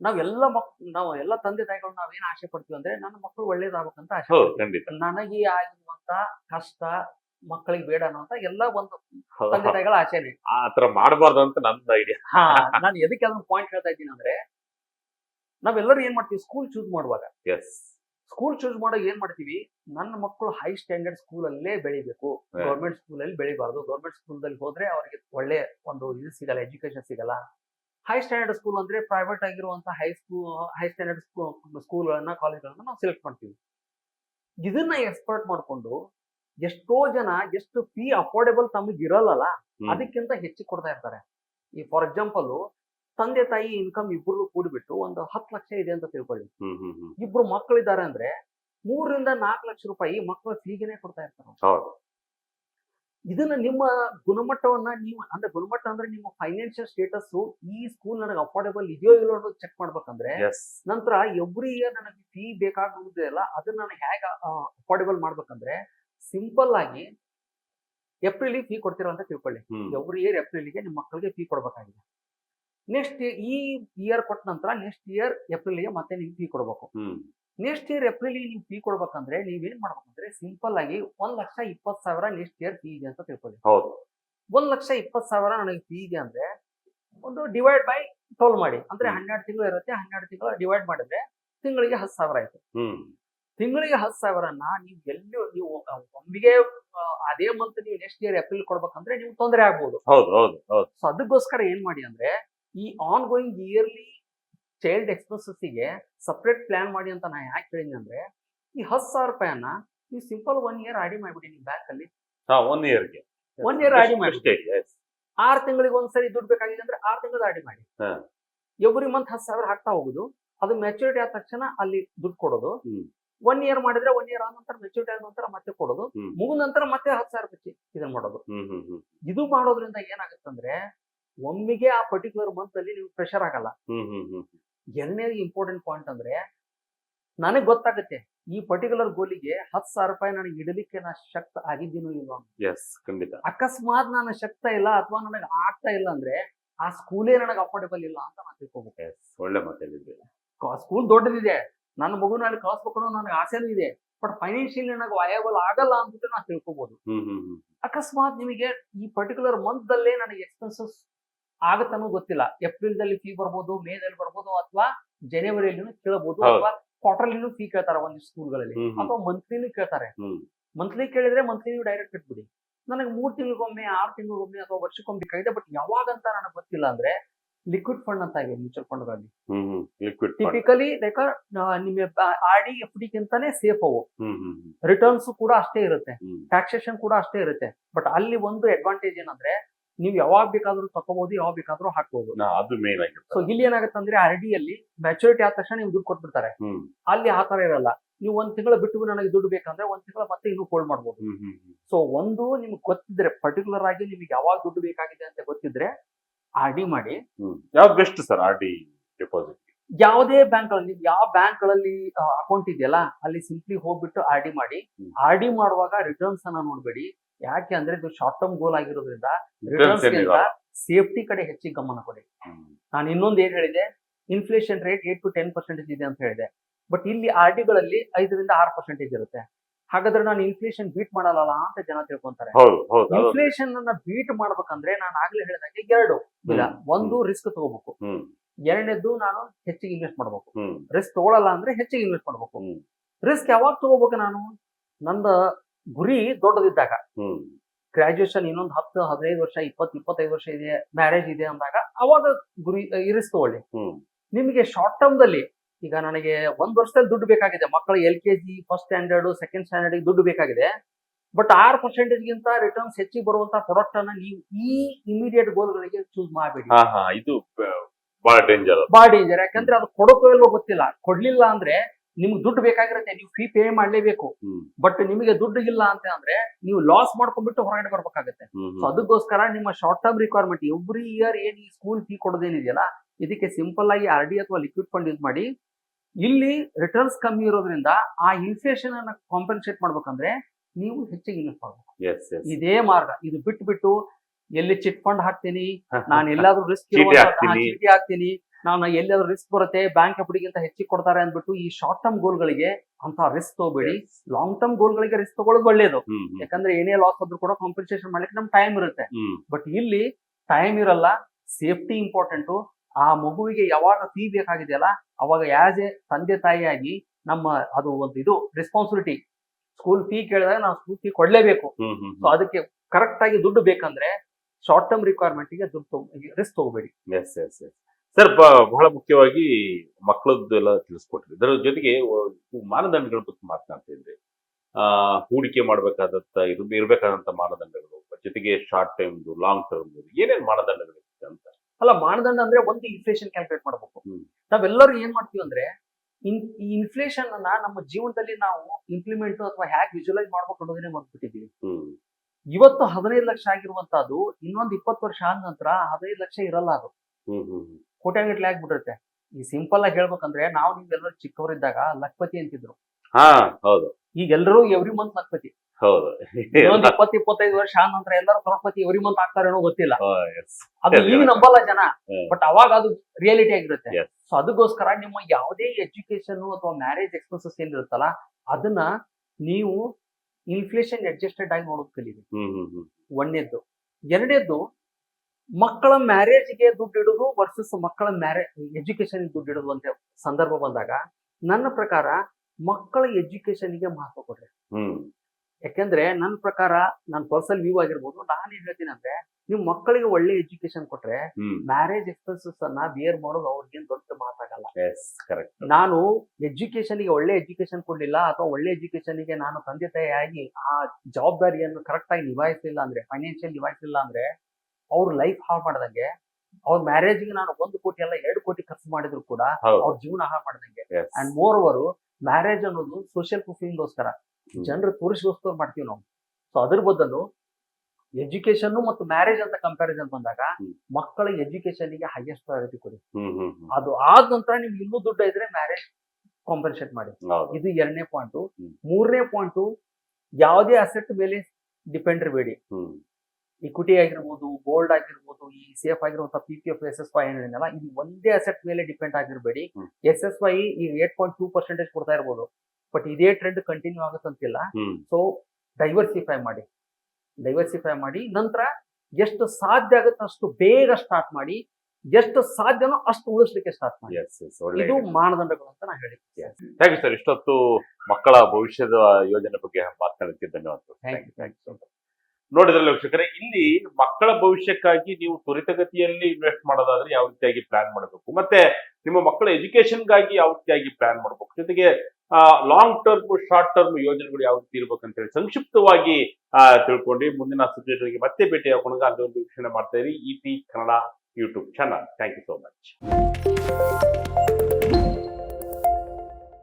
ನಾವೆಲ್ಲ ಮಕ್ ನಾವು ಎಲ್ಲ ತಂದೆ ತಾಯಿಗಳು ನಾವೇನ್ ಆಸೆ ಪಡ್ತೀವಿ ಅಂದ್ರೆ ನನ್ನ ಮಕ್ಕಳು ಒಳ್ಳೇದಾಗಬೇಕಂತ ಆಸೆ ಪಡ್ತೀವಿ. ನನಗೆ ಆಗಿರುವಂತ ಕಷ್ಟ ಮಕ್ಕಳಿಗೆ ಬೇಡ ಅನ್ನೋಂತ ಎಲ್ಲ ಒಂದು ತಂದೆ ತಾಯಿಗಳ ಆಸೆನೆ. ಆ ತರ ಮಾಡಬಾರ್ದು ಅಂತ ನನ್ನ ಐಡಿಯಾ ಹಾ ನಾನು ಎದಕ್ಕೆ ಅದನ್ನ ಪಾಯಿಂಟ್ ಹೇಳ್ತಾ ಇದ್ದೀನಿ ಅಂದ್ರೆ ನಾವೆಲ್ಲರೂ ಏನ್ ಮಾಡ್ತೀವಿ ಸ್ಕೂಲ್ ಚೂಸ್ ಮಾಡುವಾಗ ಎಸ್ ಸ್ಕೂಲ್ ಚೂಸ್ ಮಾಡೋ ಏನ್ ಮಾಡ್ತೀವಿ? ನನ್ನ ಮಕ್ಕಳು ಹೈ ಸ್ಟ್ಯಾಂಡರ್ಡ್ ಸ್ಕೂಲ್ ಅಲ್ಲೇ ಬೆಳಿಬೇಕು. ಗೌರ್ಮೆಂಟ್ ಸ್ಕೂಲ್ ಅಲ್ಲಿ ಬೆಳಿಬಾರ್ದು. ಗೌರ್ಮೆಂಟ್ ಸ್ಕೂಲ್ದಲ್ಲಿ ಹೋದ್ರೆ ಅವರಿಗೆ ಒಳ್ಳೆ ಒಂದು ಇದು ಸಿಗಲ್ಲ ಎಜುಕೇಶನ್ ಸಿಗಲ್ಲ. ಹೈ ಸ್ಟ್ಯಾಂಡರ್ಡ್ ಸ್ಕೂಲ್ ಅಂದ್ರೆ ಪ್ರೈವೇಟ್ ಆಗಿರುವಂತ ಹೈ ಸ್ಕೂಲ್ ಹೈ ಸ್ಟ್ಯಾಂಡರ್ಡ್ ಸ್ಕೂಲ್ಗಳನ್ನ ಕಾಲೇಜ್ಗಳನ್ನ ನಾವು ಸೆಲೆಕ್ಟ್ ಮಾಡ್ತೀವಿ. ಇದನ್ನ ಎಕ್ಸ್ಪರ್ಟ್ ಮಾಡ್ಕೊಂಡು ಎಷ್ಟೋ ಜನ ಎಷ್ಟು ಫೀ ಅಫೋರ್ಡೆಬಲ್ ತಮಗೆ ಇರಲ್ಲ ಅದಕ್ಕಿಂತ ಹೆಚ್ಚು ಕೊಡ್ತಾ ಇರ್ತಾರೆ. ಈ ಫಾರ್ ಎಕ್ಸಾಂಪಲ್ ತಂದೆ ತಾಯಿ ಇನ್ಕಮ್ ಇಬ್ರು ಕೂಡಿಬಿಟ್ಟು ಒಂದು ಹತ್ತು ಲಕ್ಷ ಇದೆ ಅಂತ ತಿಳ್ಕೊಳ್ಳಿ. ಇಬ್ರು ಮಕ್ಕಳಿದ್ದಾರೆ ಅಂದ್ರೆ ಮೂರರಿಂದ ನಾಲ್ಕು ಲಕ್ಷ ರೂಪಾಯಿ ಮಕ್ಕಳ ಫೀಗೆನೆ ಕೊಡ್ತಾ ಇರ್ತಾರೆ. ಇದನ್ನ ನಿಮ್ಮ ಗುಣಮಟ್ಟವನ್ನ ನೀವು ಅಂದ್ರೆ ಗುಣಮಟ್ಟ ಅಂದ್ರೆ ನಿಮ್ಮ ಫೈನಾನ್ಷಿಯಲ್ ಸ್ಟೇಟಸ್ ಈ ಸ್ಕೂಲ್ ನನಗೆ ಅಫೋರ್ಡೇಬಲ್ ಇದೆಯೋ ಇಲ್ಲೋ ಅನ್ನೋದು ಚೆಕ್ ಮಾಡ್ಬೇಕಂದ್ರೆ ನಂತರ ಎವ್ರಿ ಇಯರ್ ನನಗೆ ಫೀ ಬೇಕಾಗುವುದಿಲ್ಲ ಅದನ್ನ ನಾನು ಹೇಗೆ ಅಫೋರ್ಡೇಬಲ್ ಮಾಡ್ಬೇಕಂದ್ರೆ ಸಿಂಪಲ್ ಆಗಿ ಏಪ್ರಿಲ್ ಫೀ ಕೊಡ್ತೀರಾ ಅಂತ ತಿಳ್ಕೊಳ್ಳಿ. ಎವ್ರಿ ಇಯರ್ ಏಪ್ರಿಲ್ಗೆ ನಿಮ್ಮ ಮಕ್ಕಳಿಗೆ ಫೀ ಕೊಡಬೇಕಾಗಿದೆ. ನೆಕ್ಸ್ಟ್ ಈ ಇಯರ್ ಕೊಟ್ಟ ನಂತರ ನೆಕ್ಸ್ಟ್ ಇಯರ್ ಏಪ್ರಿಲ್ಗೆ ಮತ್ತೆ ನೀವು ಫೀ ಕೊಡಬೇಕು. ನೆಕ್ಸ್ಟ್ ಇಯರ್ ಏಪ್ರಿಲ್ ನೀವು ಫೀ ಕೊಡ್ಬೇಕಂದ್ರೆ ನೀವೇನ್ ಮಾಡ್ಬೇಕಂದ್ರೆ ಸಿಂಪಲ್ ಆಗಿ ಒಂದ್ ಲಕ್ಷ ಇಪ್ಪತ್ತು ಸಾವಿರ ನೆಕ್ಸ್ಟ್ ಇಯರ್ ಫೀ ಇದೆ ಅಂತ ತಿಳ್ಕೊಳ್ಳಿ. ಹೌದು. ಒಂದ್ ಲಕ್ಷ ಇಪ್ಪತ್ತು ಸಾವಿರ ನನಗೆ ಫೀ ಇದೆ ಅಂದ್ರೆ ಒಂದು ಡಿವೈಡ್ ಬೈ ಟೋಲ್ ಮಾಡಿ. ಅಂದ್ರೆ. ಹನ್ನೆರಡು ತಿಂಗಳು ಇರುತ್ತೆ ಹನ್ನೆರಡು ತಿಂಗಳು ಡಿವೈಡ್ ಮಾಡಿದ್ರೆ ತಿಂಗಳಿಗೆ ಹತ್ತು ಸಾವಿರ ಆಯ್ತು. ತಿಂಗಳಿಗೆ ಹತ್ತು ಸಾವಿರನ ನೀವು ಎಲ್ಲಿ ನೀವು ಒಮ್ಮಿಗೆ ಅದೇ ಮಂತ್ ನೀವು ನೆಕ್ಸ್ಟ್ ಇಯರ್ ಏಪ್ರಿಲ್ ಕೊಡ್ಬೇಕಂದ್ರೆ ನೀವು ತೊಂದರೆ ಆಗ್ಬೋದು. ಹೌದು ಹೌದು ಹೌದು. ಸೊ ಅದಕ್ಕೋಸ್ಕರ ಏನ್ ಮಾಡಿ ಅಂದ್ರೆ ಈ ಆನ್ ಗೋಯಿಂಗ್ ಇಯರ್ಲಿ ಚೈಲ್ಡ್ ಎಕ್ಸ್ಪೆನ್ಸಸ್ಸಿಗೆ ಸಪ್ರೇಟ್ ಪ್ಲಾನ್ ಮಾಡಿ ಅಂತ ನಾನು ಯಾಕೆ ಹೇಳಿದ್ನಿ ಅಂದ್ರೆ ಈ ಹತ್ತು ಸಾವಿರ ರೂಪಾಯನ್ನ ನೀವು ಸಿಂಪಲ್ ಒನ್ ಇಯರ್ ಆಡಿ ಮಾಡಿಬಿಡಿ ನಿಮ್ಮ ಬ್ಯಾಂಕ್ ಅಲ್ಲಿ. ಹಾ ಒನ್ ಇಯರ್ಗೆ ಒನ್ ಇಯರ್ ಆಡಿ ಮಾಡಿ. ಆರು ತಿಂಗಳಿಗೆ ಒಂದ್ಸರಿ ದುಡ್ಡು ಬೇಕಾಗಿದೆ ಅಂದ್ರೆ ಆರು ತಿಂಗಳು ಆಡಿ ಮಾಡಿ. ಎವ್ರಿ ಮಂತ್ ಹತ್ತು ಸಾವಿರ ಹಾಕ್ತಾ ಹೋಗುದು. ಅದು ಮೆಚುರಿಟಿ ಆದ ತಕ್ಷಣ ಅಲ್ಲಿ ದುಡ್ಡು ಕೊಡೋದು. ಒನ್ ಇಯರ್ ಮಾಡಿದ್ರೆ ಒನ್ ಇಯರ್ ಆದ ನಂತರ ಮೆಚುರಿಟಿ ಆದ ನಂತರ ಮತ್ತೆ ಕೊಡೋದು. ಮುಗಿದ ನಂತರ ಮತ್ತೆ ಹತ್ತು ಸಾವಿರ ರೂಪಾಯಿ ಇದನ್ನ ಮಾಡೋದು. ಇದು ಮಾಡೋದ್ರಿಂದ ಏನಾಗುತ್ತಂದ್ರೆ ಒಮ್ಮಿಗೆ ಆ ಪರ್ಟಿಕ್ಯುಲರ್ ಮಂತ್ ಅಲ್ಲಿ ನೀವು ಪ್ರೆಷರ್ ಆಗಲ್ಲ. ಎರಡನೇ ಇಂಪಾರ್ಟೆಂಟ್ ಪಾಯಿಂಟ್ ಅಂದ್ರೆ ನನಗೆ ಗೊತ್ತಾಗುತ್ತೆ ಈ ಪರ್ಟಿಕ್ಯುಲರ್ ಗೋಲಿಗೆ ಹತ್ತು ಸಾವಿರ ರೂಪಾಯಿ ನನಗೆ ಇಡಲಿಕ್ಕೆ ನಾ ಶಕ್ತ ಆಗಿದ್ದೀನೋ ಇಲ್ವಾ ಖಂಡಿತ. ಅಕಸ್ಮಾತ್ ನಾನು ಶಕ್ತ ಇಲ್ಲ ಅಥವಾ ನನಗೆ ಆಗ್ತಾ ಇಲ್ಲ ಅಂದ್ರೆ ಆ ಸ್ಕೂಲೇ ನನಗೆ ಅಫೋರ್ಡೆಬಲ್ ಇಲ್ಲ ಅಂತ ನಾನು ತಿಳ್ಕೊಬೇಕು. ಎಸ್ ಒಳ್ಳೆ ಮಾತಾಡಿದ್ರಿ ಸ್ಕೂಲ್ ದೊಡ್ಡದಿದೆ. ನನ್ನ ಮಗು ಅಲ್ಲಿ ಕಳಿಸ್ಬೇಕು ನನಗೆ ಆಸೆನೂ ಇದೆ. ಬಟ್ ಫೈನಾನ್ಷಿಯಲಿ ನನಗೆ ವಯಬಲ್ ಆಗಲ್ಲ ಅಂದ್ಬಿಟ್ಟು ನಾನು ತಿಳ್ಕೊಬಹುದು ಅಕಸ್ಮಾತ್ ನಿಮಗೆ ಈ ಪರ್ಟಿಕ್ಯುಲರ್ ಮಂತ್ ಅಲ್ಲೇ ನನಗೆ ಎಕ್ಸ್ಪೆನ್ಸಸ್ ಆಗತ್ತನ್ನೋ ಗೊತ್ತಿಲ್ಲ. ಏಪ್ರಿಲ್ ದಲ್ಲಿ ಫೀ ಬರ್ಬೋದು ಮೇ ದಲ್ಲಿ ಬರ್ಬೋದು ಅಥವಾ ಜನವರಿಯಲ್ಲಿನೂ ಕೇಳಬಹುದು ಹೌದು. ಅಥವಾ ಕ್ವಾರ್ಟರ್ಲಿನೂ ಫೀ ಕೇಳ್ತಾರೆ ಒಂದು ಸ್ಕೂಲ್ಗಳಲ್ಲಿ ಅಥವಾ ಮಂತ್ಲಿನೂ ಕೇಳ್ತಾರೆ. ಮಂತ್ಲಿ ಕೇಳಿದ್ರೆ ಮಂತ್ಲಿ ನೀವು ಡೈರೆಕ್ಟ್ ಕಟ್ಬಿಡಿ ನನಗೆ ಮೂರ್ ತಿಂಗಳಿಗೊಮ್ಮೆ ಆರು ತಿಂಗಳಿಗೊಮ್ಮೆ ಅಥವಾ ವರ್ಷಕ್ಕೊಮ್ಮೆ ಬೇಕಾಗಿದೆ ಬಟ್ ಯಾವಾಗ ಅಂತ ನನಗೆ ಗೊತ್ತಿಲ್ಲ ಅಂದ್ರೆ ಲಿಕ್ವಿಡ್ ಫಂಡ್ ಅಂತ ಇದೆ ಮ್ಯೂಚುವಲ್ ಫಂಡ್ಗಳಲ್ಲಿ ಟಿಪಿಕಲಿ ಲೈಕ್ ನಿಮ್ಗೆ ಆರ್ ಡಿ ಎಫ್ ಡಿಗಿಂತಾನೆ ಸೇಫ್ ಅವು. ರಿಟರ್ನ್ಸ್ ಕೂಡ ಅಷ್ಟೇ ಇರುತ್ತೆ. ಟ್ಯಾಕ್ಸೇಷನ್ ಕೂಡ ಅಷ್ಟೇ ಇರುತ್ತೆ. ಬಟ್ ಅಲ್ಲಿ ಒಂದು ಅಡ್ವಾಂಟೇಜ್ ಏನಂದ್ರೆ ನೀವು ಯಾವಾಗ ಬೇಕಾದ್ರೂ ತಗೋಬಹುದು ಯಾವಾಗ ಬೇಕಾದ್ರೂ ಹಾಕ್ಬೋದು. ಅದು ಮೇನ್ ಆಗಿರುತ್ತೆ ಸೊ ಇಲ್ಲಿ ಏನಾಗುತ್ತೆ ಅಂದ್ರೆ ಆರ್ ಡಿ ಅಲ್ಲಿ ಮೆಚುರಿಟಿ ಆದ ತಕ್ಷಣ ನೀವು ದುಡ್ಡು ಕೊಟ್ಬಿಡ್ತಾರೆ. ಅಲ್ಲಿ ಆ ತರ ಇರಲ್ಲ. ನೀವು ಒಂದ್ ತಿಂಗಳ ಬಿಟ್ಟು ನನಗೆ ದುಡ್ಡು ಬೇಕಂದ್ರೆ ಒಂದ್ ತಿಂಗಳ ಮತ್ತೆ ಇನ್ನೂ ಹೋಲ್ಡ್ ಮಾಡ್ಬೋದು. ಸೊ ಒಂದು ನಿಮ್ಗೆ ಗೊತ್ತಿದ್ರೆ ಪರ್ಟಿಕ್ಯುಲರ್ ಆಗಿ ನಿಮ್ಗೆ ಯಾವಾಗ ದುಡ್ಡು ಬೇಕಾಗಿದೆ ಅಂತ ಗೊತ್ತಿದ್ರೆ ಆರ್ ಡಿ ಮಾಡಿ. ಯಾವ್ದು best sir R D deposit ಯಾವುದೇ ಬ್ಯಾಂಕ್ಗಳಲ್ಲಿ ಯಾವ ಬ್ಯಾಂಕ್ಗಳಲ್ಲಿ ಅಕೌಂಟ್ ಇದೆಯಲ್ಲ ಅಲ್ಲಿ ಸಿಂಪ್ಲಿ ಹೋಗ್ಬಿಟ್ಟು ಆರ್ ಡಿ ಮಾಡಿ. ಆರ್ ಡಿ ಮಾಡುವಾಗ ರಿಟರ್ನ್ಸ್ ಅನ್ನ ನೋಡ್ಬೇಡಿ. ಯಾಕೆ ಅಂದ್ರೆ ಇದು ಶಾರ್ಟ್ ಟರ್ಮ್ ಗೋಲ್ ಆಗಿರೋದ್ರಿಂದ ರಿಟರ್ನ್ಸ್. ಸೇಫ್ಟಿ ಕಡೆ ಹೆಚ್ಚಿಗೆ ಗಮನ ಕೊಡಿ. ನಾನು ಇನ್ನೊಂದು ಏನ್ ಹೇಳಿದೆ? Inflation rate eight to ten percentage ಇದೆ ಅಂತ ಹೇಳಿದೆ. ಬಟ್ ಇಲ್ಲಿ ಆರ್ ಡಿಗಳಲ್ಲಿ ಐದರಿಂದ ಆರು ಪರ್ಸೆಂಟೇಜ್ ಇರುತ್ತೆ. ಹಾಗಾದ್ರೆ ನಾನು ಇನ್ಫ್ಲೇಷನ್ ಬೀಟ್ ಮಾಡಲ್ಲ ಅಂತ ಜನ ತಿಳ್ಕೊಂತಾರೆ. ಇನ್ಫ್ಲೇಷನ್ ಅನ್ನ ಬೀಟ್ ಮಾಡ್ಬೇಕಂದ್ರೆ ನಾನು ಆಗ್ಲೇ ಹೇಳಿದಂಗೆ ಎರಡು ಇಲ್ಲ ಒಂದು ರಿಸ್ಕ್ ತಗೋಬೇಕು. ಎರಡನೇದು ನಾನು ಹೆಚ್ಚಿಗೆ ಇನ್ವೆಸ್ಟ್ ಮಾಡ್ಬೇಕು. ರಿಸ್ಕ್ ತಗೊಳಲ್ಲ ಅಂದ್ರೆ ಹೆಚ್ಚಿಗೆ ಇನ್ವೆಸ್ಟ್ ಮಾಡ್ಬೇಕು. ರಿಸ್ಕ್ ಯಾವಾಗ ತಗೋಬೇಕು ನಾನು? ನನ್ನ ಗುರಿ ದೊಡ್ಡದಿದ್ದಾಗ ಹ್ಮ್. ಗ್ರಾಜುಯೇಷನ್ ಇನ್ನೊಂದು ಹತ್ತು ಹದಿನೈದು ವರ್ಷ ಇಪ್ಪತ್ತು ಇಪ್ಪತ್ತೈದು ವರ್ಷ ಇದೆ ಮ್ಯಾರೇಜ್ ಇದೆ ಅಂದಾಗ ಅವಾಗ ಗುರಿ ಇರಿಸ್ತೋಳ್ಳಿ ತಗೊಳ್ಳಿ ನಿಮಗೆ ಶಾರ್ಟ್ ಟರ್ಮ್ ದಲ್ಲಿ ಈಗ ನನಗೆ ಒಂದ್ ವರ್ಷದಲ್ಲಿ ದುಡ್ಡು ಬೇಕಾಗಿದೆ ಮಕ್ಕಳು L K G first standard second standard ದುಡ್ಡು ಬೇಕಾಗಿದೆ. ಬಟ್ ಆರ್ ಪರ್ಸೆಂಟೇಜ್ ಗಿಂತ ರಿಟರ್ನ್ಸ್ ಹೆಚ್ಚಿಗೆ ಬರುವಂತ ಪ್ರಾಡಕ್ಟ್ ಅನ್ನ ನೀವು ಈ ಇಮಿಡಿಯೇಟ್ ಗೋಲ್ಗಳಿಗೆ ಚೂಸ್ ಮಾಡಬೇಡಿ. ಇದು ಬಹಳ ಡೇಂಜರ್ ಬಹಳ ಡೇಂಜರ್ ಯಾಕಂದ್ರೆ ಅದು ಕೊಡೋಕೋ ಇಲ್ವೋ ಗೊತ್ತಿಲ್ಲ. ಕೊಡ್ಲಿಲ್ಲ ಅಂದ್ರೆ ನಿಮ್ಗೆ ದುಡ್ಡು ಬೇಕಾಗಿರುತ್ತೆ ನೀವು ಫೀ ಪೇ ಮಾಡ್ಲೇಬೇಕು. ಬಟ್ ನಿಮಗೆ ದುಡ್ಡು ಇಲ್ಲ ಅಂತ ಅಂದ್ರೆ ನೀವು ಲಾಸ್ ಮಾಡ್ಕೊಂಡ್ಬಿಟ್ಟು ಹೊರಗಡೆ ಬರ್ಬೇಕಾಗುತ್ತೆ. ಸೊ ಅದಕ್ಕೋಸ್ಕರ ನಿಮ್ಮ short term requirement every year ಏನ್ ಈ ಸ್ಕೂಲ್ ಫೀ ಕೊಡೋದೇನಿದೆಯಲ್ಲ ಇದಕ್ಕೆ ಸಿಂಪಲ್ ಆಗಿ ಆರ್ ಡಿ ಅಥವಾ ಲಿಕ್ವಿಡ್ ಫಂಡ್ ಯೂಸ್ ಮಾಡಿ. ಇಲ್ಲಿ ರಿಟರ್ನ್ಸ್ ಕಮ್ಮಿ ಇರೋದ್ರಿಂದ ಆ ಇನ್ಫ್ಲೇಷನ್ ಅನ್ನ ಕಾಂಪನ್ಸೇಟ್ ಮಾಡ್ಬೇಕಂದ್ರೆ ನೀವು ಹೆಚ್ಚಿಗೆ ಇನ್ವೆಸ್ಟ್ ಮಾಡ್ಬೇಕು. ಇದೇ ಮಾರ್ಗ. ಇದು ಬಿಟ್ಟು ಬಿಟ್ಟು ಎಲ್ಲಿ ಚಿಟ್ ಫಂಡ್ ಹಾಕ್ತೀನಿ ನಾನು ಎಲ್ಲಾದ್ರೂ ರಿಸ್ಕ್ ಚೀಟಿ ಹಾಕ್ತೀನಿ. ನಾನು ಎಲ್ಲಾದ್ರೂ ರಿಸ್ಕ್ ಬರುತ್ತೆ ಬ್ಯಾಂಕ್ ಎಫ್ಡಿಗಿಂತ ಹೆಚ್ಚಿಗೆ ಕೊಡ್ತಾರೆ ಅಂದ್ಬಿಟ್ಟು ಈ ಶಾರ್ಟ್ ಟರ್ಮ್ ಗೋಲ್ಗಳಿಗೆ ಅಂತ ರಿಸ್ಕ್ ತಗೋಬೇಡಿ. ಲಾಂಗ್ ಟರ್ಮ್ ಗೋಲ್ಗಳಿಗೆ ರಿಸ್ಕ್ ತಗೊಳ್ಳೋದು ಒಳ್ಳೇದು. ಯಾಕಂದ್ರೆ ಏನೇ ಲಾಸ್ ಆದ್ರೂ ಕೂಡ ಕಾಂಪನ್ಸೇಷನ್ ಮಾಡ್ಲಿಕ್ಕೆ ನಮ್ ಟೈಮ್ ಇರುತ್ತೆ. ಬಟ್ ಇಲ್ಲಿ ಟೈಮ್ ಇರಲ್ಲ ಸೇಫ್ಟಿ ಇಂಪಾರ್ಟೆಂಟು ಆ ಮಗುವಿಗೆ ಯಾವಾಗ ಫೀ ಬೇಕಾಗಿದೆಯಲ್ಲ ಅವಾಗ ಆಸ್ ಎ ತಂದೆ ತಾಯಿಯಾಗಿ ನಮ್ಮ ಅದು ಒಂದು ಇದು ರೆಸ್ಪಾನ್ಸಿಬಿಲಿಟಿ ಸ್ಕೂಲ್ ಫೀ ಕೇಳಿದಾಗ ನಾವು ಸ್ಕೂಲ್ ಫೀ ಕೊಡ್ಲೇಬೇಕು. ಸೊ ಅದಕ್ಕೆ ಕರೆಕ್ಟ್ ಆಗಿ ದುಡ್ಡು ಬೇಕಂದ್ರೆ ಶಾರ್ಟ್ ಟರ್ಮ್ ರಿಕ್ವೈರ್ಮೆಂಟ್ಗೆ ದುಡ್ಡು ರಿಸ್ಕ್ ತಗೋಬೇಡಿ. ಎಸ್ ಎಸ್ ಎಸ್ ಸರ್ ಬಹಳ ಮುಖ್ಯವಾಗಿ ಮಕ್ಕಳದ್ದು ಎಲ್ಲ ತಿಳಿಸ್ಕೊಟ್ರಿ ಇದರ ಜೊತೆಗೆ ಮಾನದಂಡಗಳ ಬಗ್ಗೆ ಮಾತನಾಡ್ತಾ ಇದ್ರಿ ಆ ಹೂಡಿಕೆ ಮಾಡಬೇಕಾದಂತ ಇದು ಇರಬೇಕಾದಂತ ಮಾನದಂಡಗಳು ಜೊತೆಗೆ ಶಾರ್ಟ್ ಟೈಮ್ದು ಲಾಂಗ್ ಟರ್ಮ್ ಏನೇನ್ ಮಾನದಂಡಗಳು ಅಂತ? ಅಲ್ಲ ಮಾನದಂಡ ಅಂದ್ರೆ ಒಂದು ಇನ್ಫ್ಲೇಷನ್ ಕ್ಯಾಲ್ಕುಲೇಟ್ ಮಾಡಬೇಕು. ನಾವೆಲ್ಲರೂ ಏನ್ ಮಾಡ್ತೀವಿ ಅಂದ್ರೆ ಇನ್ ಈ ಇನ್ಫ್ಲೇಷನ್ ಅನ್ನ ನಮ್ಮ ಜೀವನದಲ್ಲಿ ನಾವು ಇಂಪ್ಲಿಮೆಂಟ್ ಅಥವಾ ಹ್ಯಾಕ್ ವಿಜುವಲೈಸ್ ಮಾಡ್ಬೇಕು ಅನ್ನೋದನ್ನೇ ಮರ್ತ್ಬಿಟ್ಟಿದ್ದೀವಿ. ಇವತ್ತು ಹದಿನೈದು ಲಕ್ಷ ಆಗಿರುವಂತಹದ್ದು ಇನ್ನೊಂದು ಇಪ್ಪತ್ತು ವರ್ಷ ಆದ ನಂತರ ಹದಿನೈದು ಲಕ್ಷ ಇರಲ್ಲ ಅದು. ಹ್ಮ್ ಹ್ಮ್ ಹ್ಮ್. ಕೋಟ್ಯಾಂಗಟ್ಲೆ ಆಗ್ಬಿಟ್ಟಿರುತ್ತೆ. ಈ ಸಿಂಪಲ್ ಆಗಿ ಹೇಳ್ಬೇಕಂದ್ರೆ ನಾವು ನೀವೆಲ್ಲರೂ ಚಿಕ್ಕವರಿದ್ದಾಗ ಲಕ್ಪತಿ ಅಂತಿದ್ರು. ಹಾ ಹೌದು. ಈಗ ಎಲ್ಲರೂ ಎವ್ರಿ ಮಂತ್ ಲಕ್ಪತಿ. ಹೌದು. ಇನ್ನೊಂದು ಇಪ್ಪತ್ತು ಇಪ್ಪತ್ತೈದು ವರ್ಷ ಆದ ನಂತರ ಎಲ್ಲರೂ ಕರೋಡ್ಪತಿ ಎವ್ರಿ ಮಂತ್ ಆಗ್ತಾರೇನೋ ಗೊತ್ತಿಲ್ಲ. ಅದು ಈಗ ನಂಬಲ್ಲ ಜನ. ಬಟ್ ಅವಾಗ ಅದು ರಿಯಾಲಿಟಿ ಆಗಿರುತ್ತೆ. ಸೊ ಅದಕ್ಕೋಸ್ಕರ ನಿಮ್ಮ ಯಾವುದೇ ಎಜುಕೇಶನ್ ಅಥವಾ ಮ್ಯಾರೇಜ್ ಎಕ್ಸ್ಪೆನ್ಸಸ್ ಏನಿರುತ್ತಲ್ಲ ಅದನ್ನ ನೀವು ಇನ್ಫ್ಲೇಷನ್ ಅಡ್ಜಸ್ಟೆಡ್ ಆಗಿ ನೋಡೋದು ಕಲೀರಿ. ಒಂದೇದ್ದು. ಎರಡೇದ್ದು ಮಕ್ಕಳ ಮ್ಯಾರೇಜ್ಗೆ ದುಡ್ಡು ಇಡೋದು ವರ್ಸಸ್ ಮಕ್ಕಳ ಮ್ಯಾರೇಜ್ ಎಜುಕೇಶನ್ ದುಡ್ಡು ಇಡೋದು ಅಂತ ಸಂದರ್ಭ ಬಂದಾಗ ನನ್ನ ಪ್ರಕಾರ ಮಕ್ಕಳ ಎಜುಕೇಶನ್ಗೆ ಮಹತ್ವ ಕೊಡ್ರಿ. ಯಾಕೆಂದ್ರೆ ನನ್ನ ಪ್ರಕಾರ ನನ್ನ ಪರ್ಸನಲ್ ವ್ಯೂ ಆಗಿರ್ಬೋದು ನಾನು ಏನ್ ಹೇಳ್ತೀನಿ ಅಂದ್ರೆ ನೀವು ಮಕ್ಕಳಿಗೆ ಒಳ್ಳೆ ಎಜುಕೇಶನ್ ಕೊಟ್ರೆ ಮ್ಯಾರೇಜ್ ಎಕ್ಸ್ಪೆನ್ಸಸ್ ಅನ್ನ ಬೇರ್ ಮಾಡೋದು ಅವ್ರಿಗೇನ್ ದೊಡ್ಡ ಮಾತಾಗಲ್ಲ. ನಾನು ಎಜುಕೇಶನ್ಗೆ ಒಳ್ಳೆ ಎಜುಕೇಶನ್ ಕೊಡ್ಲಿಲ್ಲ ಅಥವಾ ಒಳ್ಳೆ ಎಜುಕೇಶನ್ಗೆ ನಾನು ತಂದೆ ತಾಯಿ ಆಗಿ ಆ ಜವಾಬ್ದಾರಿಯನ್ನು ಕರೆಕ್ಟ್ ಆಗಿ ನಿಭಾಯಿಸಲಿಲ್ಲ ಅಂದ್ರೆ ಫೈನಾನ್ಷಿಯಲ್ ನಿಭಾಯಿಸಲಿಲ್ಲ ಅಂದ್ರೆ ಅವ್ರ ಲೈಫ್ ಹಾಳು ಮಾಡ್ದಂಗೆ ಅವ್ರ ಮ್ಯಾರೇಜ್ಗೆ ನಾನು ಒಂದು ಕೋಟಿ ಅಲ್ಲ ಎರಡು ಕೋಟಿ ಖರ್ಚು ಮಾಡಿದ್ರು ಕೂಡ ಅವ್ರ ಜೀವನ ಹಾಳು ಮಾಡ್ದಂಗೆ. ಅಂಡ್ ಮೋರ್ ಓವರ್ ಮ್ಯಾರೇಜ್ ಅನ್ನೋದು ಸೋಷಿಯಲ್ ಗೋಸ್ಕರ ಹ್ಮ್. ಜನರು ತೋರಿಸಿಗೋಸ್ಕರ ಮಾಡ್ತೀವಿ ನಾವು. ಸೊ ಅದ್ರ ಬದಲು ಎಜುಕೇಶನ್ ಮತ್ತು ಮ್ಯಾರೇಜ್ ಅಂತ ಕಂಪ್ಯಾರಿಸನ್ ಬಂದಾಗ. ಮಕ್ಕಳ ಎಜುಕೇಶನ್ಗೆ ಹೈಯೆಸ್ಟ್ ಪ್ರಯಾರಿಟಿ ಕೊಡಿ. ಅದು ಆದ ನಂತರ ನಿಮ್ಗೆ ಇನ್ನೂ ದುಡ್ಡು ಇದ್ರೆ ಮ್ಯಾರೇಜ್ ಕಾಂಪನ್ಸೇಟ್ ಮಾಡಿ. ಇದು ಎರಡನೇ ಪಾಯಿಂಟು ಮೂರನೇ ಪಾಯಿಂಟು ಯಾವುದೇ ಅಸೆಟ್ ಮೇಲೆ ಡಿಪೆಂಡ್ ಇರಬೇಡಿ. ಇಕ್ವಿಟಿ ಆಗಿರ್ಬೋದು ಗೋಲ್ಡ್ ಆಗಿರ್ಬೋದು ಈ ಸೇಫ್ ಆಗಿರುವಂತ P P F S S Y ಏನಿದೆಲ್ಲ ಇದು ಒಂದೇ ಅಸೆಟ್ ಮೇಲೆ ಡಿಪೆಂಡ್ ಆಗಿರಬೇಡಿ. ಎಸ್ ಎಸ್ ವೈ ಈಗ ಏಟ್ ಪಾಯಿಂಟ್ ಟೂ ಪರ್ಸೆಂಟೇಜ್ ಕೊಡ್ತಾ ಇರ್ಬೋದು. ಬಟ್ ಇದೇ ಟ್ರೆಂಡ್ ಕಂಟಿನ್ಯೂ ಆಗುತ್ತಂತಿಲ್ಲ. ಸೊ ಡೈವರ್ಸಿಫೈ ಮಾಡಿ. ಡೈವರ್ಸಿಫೈ ಮಾಡಿ. ನಂತರ ಎಷ್ಟು ಸಾಧ್ಯ ಆಗುತ್ತೆ ಅಷ್ಟು ಬೇಗ ಸ್ಟಾರ್ಟ್ ಮಾಡಿ. ಎಷ್ಟು ಸಾಧ್ಯನೋ ಅಷ್ಟು ಉಳಿಸ್ಲಿಕ್ಕೆ ಸ್ಟಾರ್ಟ್ ಮಾಡಿ. ಇದು ಮಾನದಂಡಗಳು ಅಂತ ನಾನು ಹೇಳಿ ಥ್ಯಾಂಕ್ ಯು ಸರ್ ಇಷ್ಟೊತ್ತು ಮಕ್ಕಳ ಭವಿಷ್ಯದ ಯೋಜನೆ ಬಗ್ಗೆ ಮಾತನಾಡೋದಕ್ಕೆ ಧನ್ಯವಾದಗಳು. ಥ್ಯಾಂಕ್ ಯು ಥ್ಯಾಂಕ್ ಯು ನೋಡಿದ್ರಲ್ಲ ವೀಕ್ಷಕರೇ, ಇಲ್ಲಿ ಮಕ್ಕಳ ಭವಿಷ್ಯಕ್ಕಾಗಿ ನೀವು ತ್ವರಿತಗತಿಯಲ್ಲಿ ಇನ್ವೆಸ್ಟ್ ಮಾಡೋದಾದ್ರೆ ಯಾವ ರೀತಿಯಾಗಿ ಪ್ಲಾನ್ ಮಾಡಬೇಕು? ಮತ್ತೆ ನಿಮ್ಮ ಮಕ್ಕಳ ಎಜುಕೇಶನ್ಗಾಗಿ ಯಾವ ರೀತಿಯಾಗಿ ಪ್ಲಾನ್ ಮಾಡಬೇಕು? ಜೊತೆಗೆ ಲಾಂಗ್ ಟರ್ಮ್ ಶಾರ್ಟ್ ಟರ್ಮ್ ಯೋಜನೆಗಳು ಯಾವ ರೀತಿ ಇರ್ಬೇಕು ಅಂತ ಹೇಳಿ ಸಂಕ್ಷಿಪ್ತವಾಗಿ ತಿಳ್ಕೊಂಡು ಮುಂದಿನ ಸಬ್ಜೆಕ್ಟ್ಗಳಿಗೆ ಮತ್ತೆ ಭೇಟಿ ಹಾಕೊಂಡಾಗ ಅಲ್ಲಿ ಒಂದು ವೀಕ್ಷಣೆ ಮಾಡ್ತಾ ಇರಿ E Kannada YouTube channel thank you so much